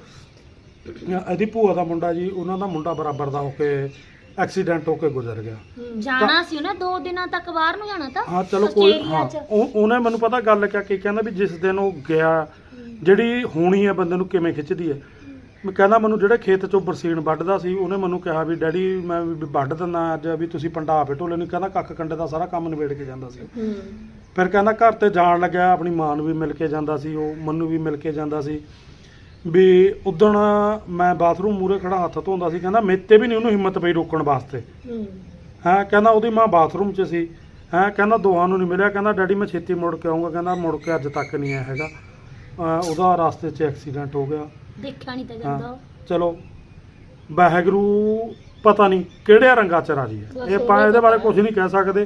ਇਹਦੀ ਭੂਆ ਦਾ ਮੁੰਡਾ ਜੀ ਉਹਨਾਂ ਦਾ ਮੁੰਡਾ ਬਰਾਬਰ ਦਾ ਹੋ ਕੇ ਐਕਸੀਡੈਂਟ ਹੋ ਕੇ ਗੁਜ਼ਰ ਗਿਆ। ਜਾਣਾ ਸੀ ਉਹਨੇ ਦੋ ਦਿਨਾਂ ਤੱਕ ਬਾਹਰ ਨੂੰ ਜਾਣਾ ਤਾਂ ਹਾਂ ਚਲੋ ਕੋਈ ਆਸਟ੍ਰੇਲੀਆ ਹਾਂ 'ਚ। ਉਹ ਉਹਨੇ ਮੈਨੂੰ ਪਤਾ ਗੱਲ ਕਿਆ ਕੀ ਕਹਿੰਦਾ ਵੀ ਜਿਸ ਦਿਨ ਉਹ ਗਿਆ ਜਿਹੜੀ ਹੋਣੀ ਹੈ ਬੰਦੇ ਨੂੰ ਕਿਵੇਂ ਖਿੱਚਦੀ ਹੈ। ਮੈਂ ਕਹਿੰਦਾ ਮੈਨੂੰ ਜਿਹੜੇ ਖੇਤ ਚੋਂ ਬਰਸੀਨ ਵੱਢਦਾ ਸੀ ਉਹਨੇ ਮੈਨੂੰ ਕਿਹਾ ਵੀ ਡੈਡੀ ਮੈਂ ਵੀ ਵੱਢ ਦਿੰਦਾ ਅੱਜ ਵੀ ਤੁਸੀਂ ਪੰਡਾ ਢੋਲੇ ਨੂੰ। ਕਹਿੰਦਾ ਕੱਖ ਕੰਡੇ ਦਾ ਸਾਰਾ ਕੰਮ ਨਿਬੇੜ ਕੇ ਜਾਂਦਾ ਸੀ। ਹੂੰ। ਫਿਰ ਕਹਿੰਦਾ ਘਰ ਤੇ ਜਾਣ ਲੱਗਿਆ ਆਪਣੀ ਮਾਂ ਨੂੰ ਵੀ ਮਿਲ ਕੇ ਜਾਂਦਾ ਸੀ ਉਹ ਮੈਨੂੰ ਵੀ ਮਿਲ ਕੇ ਜਾਂਦਾ ਸੀ। ਵੀ ਉਦਣ ਮੈਂ ਬਾਥਰੂਮ ਮੂਰੇ ਖੜਾ ਹੱਥ ਧੋਂਦਾ ਸੀ ਕਹਿੰਦਾ ਮੇਤੇ ਵੀ ਨਹੀਂ ਉਹਨੂੰ ਹਿੰਮਤ ਪਈ ਰੋਕਣ ਵਾਸਤੇ। ਹੂੰ ਕਹਿੰਦਾ ਉਹਦੀ ਮਾਂ ਬਾਥਰੂਮ 'ਚ ਸੀ। ਹੈਂ ਕਹਿੰਦਾ ਦੋਹਾਂ ਨੂੰ ਨਹੀਂ ਮਿਲਿਆ ਕਹਿੰਦਾ ਡੈਡੀ ਮੈਂ ਛੇਤੀ ਮੁੜ ਕੇ ਆਉਂਗਾ ਕਹਿੰਦਾ ਮੁੜ ਕੇ ਅੱਜ ਤੱਕ ਨਹੀਂ ਆਇਆ ਹੈਗਾ। ਉਹਦਾ ਰਸਤੇ 'ਚ ਐਕਸੀਡੈਂਟ ਹੋ ਗਿਆ। ਦੇਖਿਆ ਨਹੀਂ ਤਾਂ ਜਾਂਦਾ। ਚਲੋ ਵਾਹਿਗੁਰੂ ਪਤਾ ਨਹੀਂ ਕਿਹੜੇ ਰੰਗਾਂ 'ਚ ਰਾਜੀ ਹੈ। ਇਹ ਉਹਨੂੰ ਇਹਦੇ ਬਾਰੇ ਕੁਝ ਨਹੀਂ ਕਹਿ ਸਕਦੇ।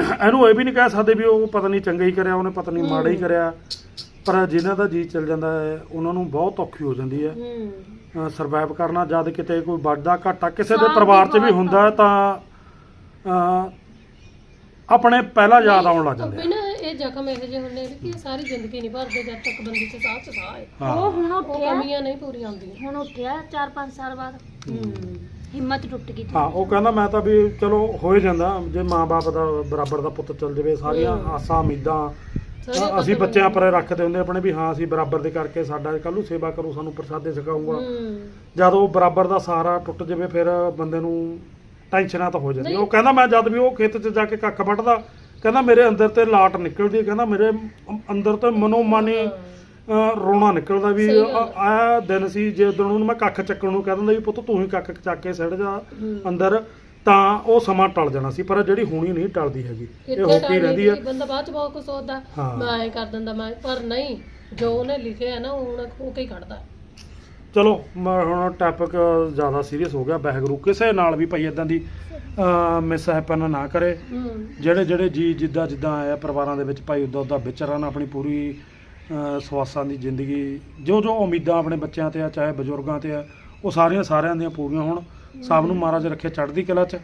ਇਹਨੂੰ ਇਹ ਵੀ ਨਹੀਂ ਕਹਿ ਸਕਦੇ ਵੀ ਉਹ ਪਤਾ ਨਹੀਂ ਚੰਗਾ ਹੀ ਕਰਿਆ ਉਹਨੇ ਪਤਾ ਨਹੀਂ ਮਾੜਾ ਹੀ। ਕਰਿਆ। ਪਰ ਜਿਨ੍ਹਾਂ ਦਾ ਜੀ ਚੱਲ ਜਾਂਦਾ ਹੈ ਉਹਨਾਂ ਨੂੰ ਬਹੁਤ ਔਖੀ ਹੋ ਜਾਂਦੀ ਹੈ। ਹੂੰ। ਸਰਵਾਈਵ ਕਰਨਾ ਜਦ ਕਿਤੇ ਕੋਈ ਵੱਡਾ ਘਾਟਾ ਕਿਸੇ ਦੇ ਪਰਿਵਾਰ 'ਚ ਵੀ ਬਹੁਤ ਹੁੰਦਾ ਹੈ ਤਾਂ ਆਪਣੇ ਪਹਿਲਾਂ ਯਾਦ ਆਉਣ ਲੱਗ ਜਾਂਦੇ ਵੀ ਨਾ ਇਹ ਜ਼ਖਮ ਇਹੋ ਜਿਹੇ ਹੁੰਦੇ ਨੇ ਕਿ ਇਹ ਸਾਰੀ ਜ਼ਿੰਦਗੀ ਨਹੀਂ ਭਰਦੇ ਜਦ ਤੱਕ ਬੰਦੇ 'ਚ ਸਾਹ 'ਚ ਸਾਹ ਹੈ। ਉਹ ਹਾਂ ਹੁਣ ਉਹ ਉੱਠਿਆ। ਕਮੀਆਂ ਨਹੀਂ ਪੂਰੀਆਂ ਹੁੰਦੀਆਂ। ਹੁਣ ਉੱਠਿਆ 4-5 ਸਾਲ ਬਾਅਦ। ਹਿੰਮਤ ਟੁੱਟ ਗਈ ਹਾਂ ਉਹ ਕਹਿੰਦਾ ਮੈਂ ਤਾਂ ਵੀ ਚਲੋ ਹੋ ਹੀ ਜਾਂਦਾ ਜੇ ਮਾਂ-ਬਾਪ ਦਾ ਬਰਾਬਰ ਦਾ ਪੁੱਤ ਚੱਲ ਜਾਵੇ ਸਾਰੀਆਂ। ਆਸਾਂ ਉਮੀਦਾਂ ਅਸੀਂ ਬੱਚਿਆਂ ਪਰੇ ਰੱਖਦੇ ਹੁੰਦੇ ਆਪਣੇ ਵੀ ਹਾਂ ਅਸੀਂ ਬਰਾਬਰ ਦੇ ਕਰਕੇ ਸਾਡਾ ਕੱਲ੍ਹ ਨੂੰ ਸੇਵਾ ਕਰੂ ਸਾਨੂੰ ਪ੍ਰਸਾਦੇ ਹੂੰ। ਜਦ ਉਹ ਬਰਾਬਰ ਦਾ ਸਹਾਰਾ ਟੁੱਟ ਜਾਵੇ ਫਿਰ ਬੰਦੇ ਨੂੰ ਟੈਨਸ਼ਨਾਂ ਤਾਂ ਹੋ ਜਾਂਦੀਆਂ। ਉਹ ਕਹਿੰਦਾ ਮੈਂ ਜਦ ਵੀ ਉਹ ਖੇਤ 'ਚ ਜਾ ਕੇ ਕੱਖ ਵੱਢਦਾ ਕਹਿੰਦਾ ਮੇਰੇ ਅੰਦਰ ਤੇ ਲਾਟ ਨਿਕਲਦੀ ਕਹਿੰਦਾ ਮੇਰੇ ਅੰਦਰ ਤੇ ਮਨੋਮਾਨੀ ਰੋਣਾ ਨਿਕਲਦਾ ਵੀ ਆ ਦਿਨ ਸੀ ਜੇ ਉਦੋਂ ਉਹਨੂੰ ਮੈਂ ਕੱਖ ਚੱਕਣ ਨੂੰ ਕਹਿ ਦਿੰਦਾ ਵੀ ਪੁੱਤ ਤੂੰ ਹੀ ਕੱਖ ਚੱਕ ਕੇ ਸੜ ਜਾ। ਅੰਦਰ। ਤਾਂ ਉਹ ਸਮਾਂ ਟਲ ਜਾਣਾ ਸੀ ਪਰ ਜਿਹੜੀ ਹੋਣੀ ਨਹੀਂ ਟਲਦੀ ਹੈਗੀ ਇਹ ਹੋ ਕੇ ਰਹਿੰਦੀ ਹੈ ਬੰਦਾ ਬਾਅਦ ਚ ਬਹੁਤ ਕੁਝ ਸੋਚਦਾ ਹਾਂ। ਮੈਂ ਐ ਕਰ ਦਿੰਦਾ ਮੈਂ ਪਰ ਨਹੀਂ ਜੋ ਉਹਨੇ ਲਿਖਿਆ ਹੈ ਨਾ ਉਹ ਹੁਣ ਹੋ ਕੇ ਕੱਢਦਾ। ਚਲੋ ਮੈਂ ਹੁਣ ਟਾਪਿਕ ਜ਼ਿਆਦਾ ਸੀਰੀਅਸ ਹੋ ਗਿਆ ਵਾਹਿਗੁਰੂ ਕਿਸੇ ਨਾਲ ਵੀ ਭਾਈ ਇਦਾਂ ਦੀ ਮਿਸ ਹੈਪਨ ਨਾ ਕਰੇ। ਹੂੰ। ਜਿਹੜੇ ਜਿਹੜੇ ਜੀ ਜਿੱਦਾਂ ਜਿੱਦਾਂ ਆਇਆ ਪਰਿਵਾਰਾਂ ਦੇ ਵਿੱਚ ਭਾਈ ਉਦਾਂ ਉਦਾਂ ਵਿਚਰਨ ਆਪਣੀ ਪੂਰੀ ਅਹ, ਸਵਾਸਾਂ ਦੀ ਜ਼ਿੰਦਗੀ ਜੋ ਜੋ ਉਮੀਦਾਂ ਆਪਣੇ ਬੱਚਿਆਂ ਤੇ ਆ ਚਾਹੇ ਬਜ਼ੁਰਗਾਂ ਤੇ ਆ ਉਹ ਸਾਰੀਆਂ ਸਾਰਿਆਂ ਦੀਆਂ ਪੂਰੀਆਂ ਹੋਣ। ਸਭ ਨੂੰ ਮਹਾਰਾਜ ਰੱਖੇ ਚੜ੍ਹਦੀ ਕਲਾ 'ਚ।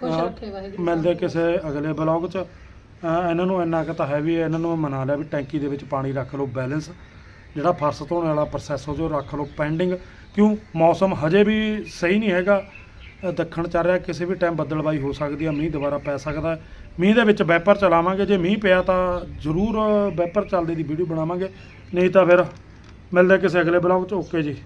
ਖੁਸ਼ ਹਾਂ, ਰੱਖੇ ਵਾਹਿਗੁਰੂ ਮਿਲਦੇ ਕਿਸੇ ਅਗਲੇ ਬਲੌਗ 'ਚ। ਅਹ, ਇਹਨਾਂ ਨੂੰ ਇੰਨਾ ਕੁ ਤਾਂ ਹੈ ਵੀ ਇਹਨਾਂ ਨੂੰ ਮਨਾ ਲਿਆ ਵੀ ਟੈਂਕੀ ਦੇ ਵਿੱਚ ਪਾਣੀ ਰੱਖ ਲਓ ਬੈਲੈਂਸ। ਜਿਹੜਾ ਫਰਸ਼ ਧੋਣ ਵਾਲਾ ਪ੍ਰੋਸੈਸ ਉਹ ਜੋ ਰੱਖ ਲਓ ਪੈਂਡਿੰਗ ਕਿਉਂ? ਮੌਸਮ ਹਜੇ ਵੀ ਸਹੀ ਨਹੀਂ ਹੈਗਾ। ਅਹ, ਦੱਖਣ ਚੱਲ ਰਿਹਾ ਕਿਸੇ ਵੀ ਟਾਈਮ ਬੱਦਲਬਾਈ ਹੋ ਸਕਦੀ ਹੈ ਮੀਂਹ ਦੁਬਾਰਾ ਪੈ ਸਕਦਾ। ਹੈ। ਮੀਂਹ ਦੇ ਵਿੱਚ ਵੈਪਰ ਚਲਾਵਾਂਗੇ ਜੇ ਮੀਂਹ ਪਿਆ ਤਾਂ ਜ਼ਰੂਰ ਵੈਪਰ ਚੱਲਦੇ ਦੀ ਵੀਡੀਓ ਬਣਾਵਾਂਗੇ। ਨਹੀਂ ਤਾਂ ਫਿਰ ਮਿਲਦੇ ਕਿਸੇ ਅਗਲੇ ਬਲੌਗ 'ਚ। ਓਕੇ ਜੀ।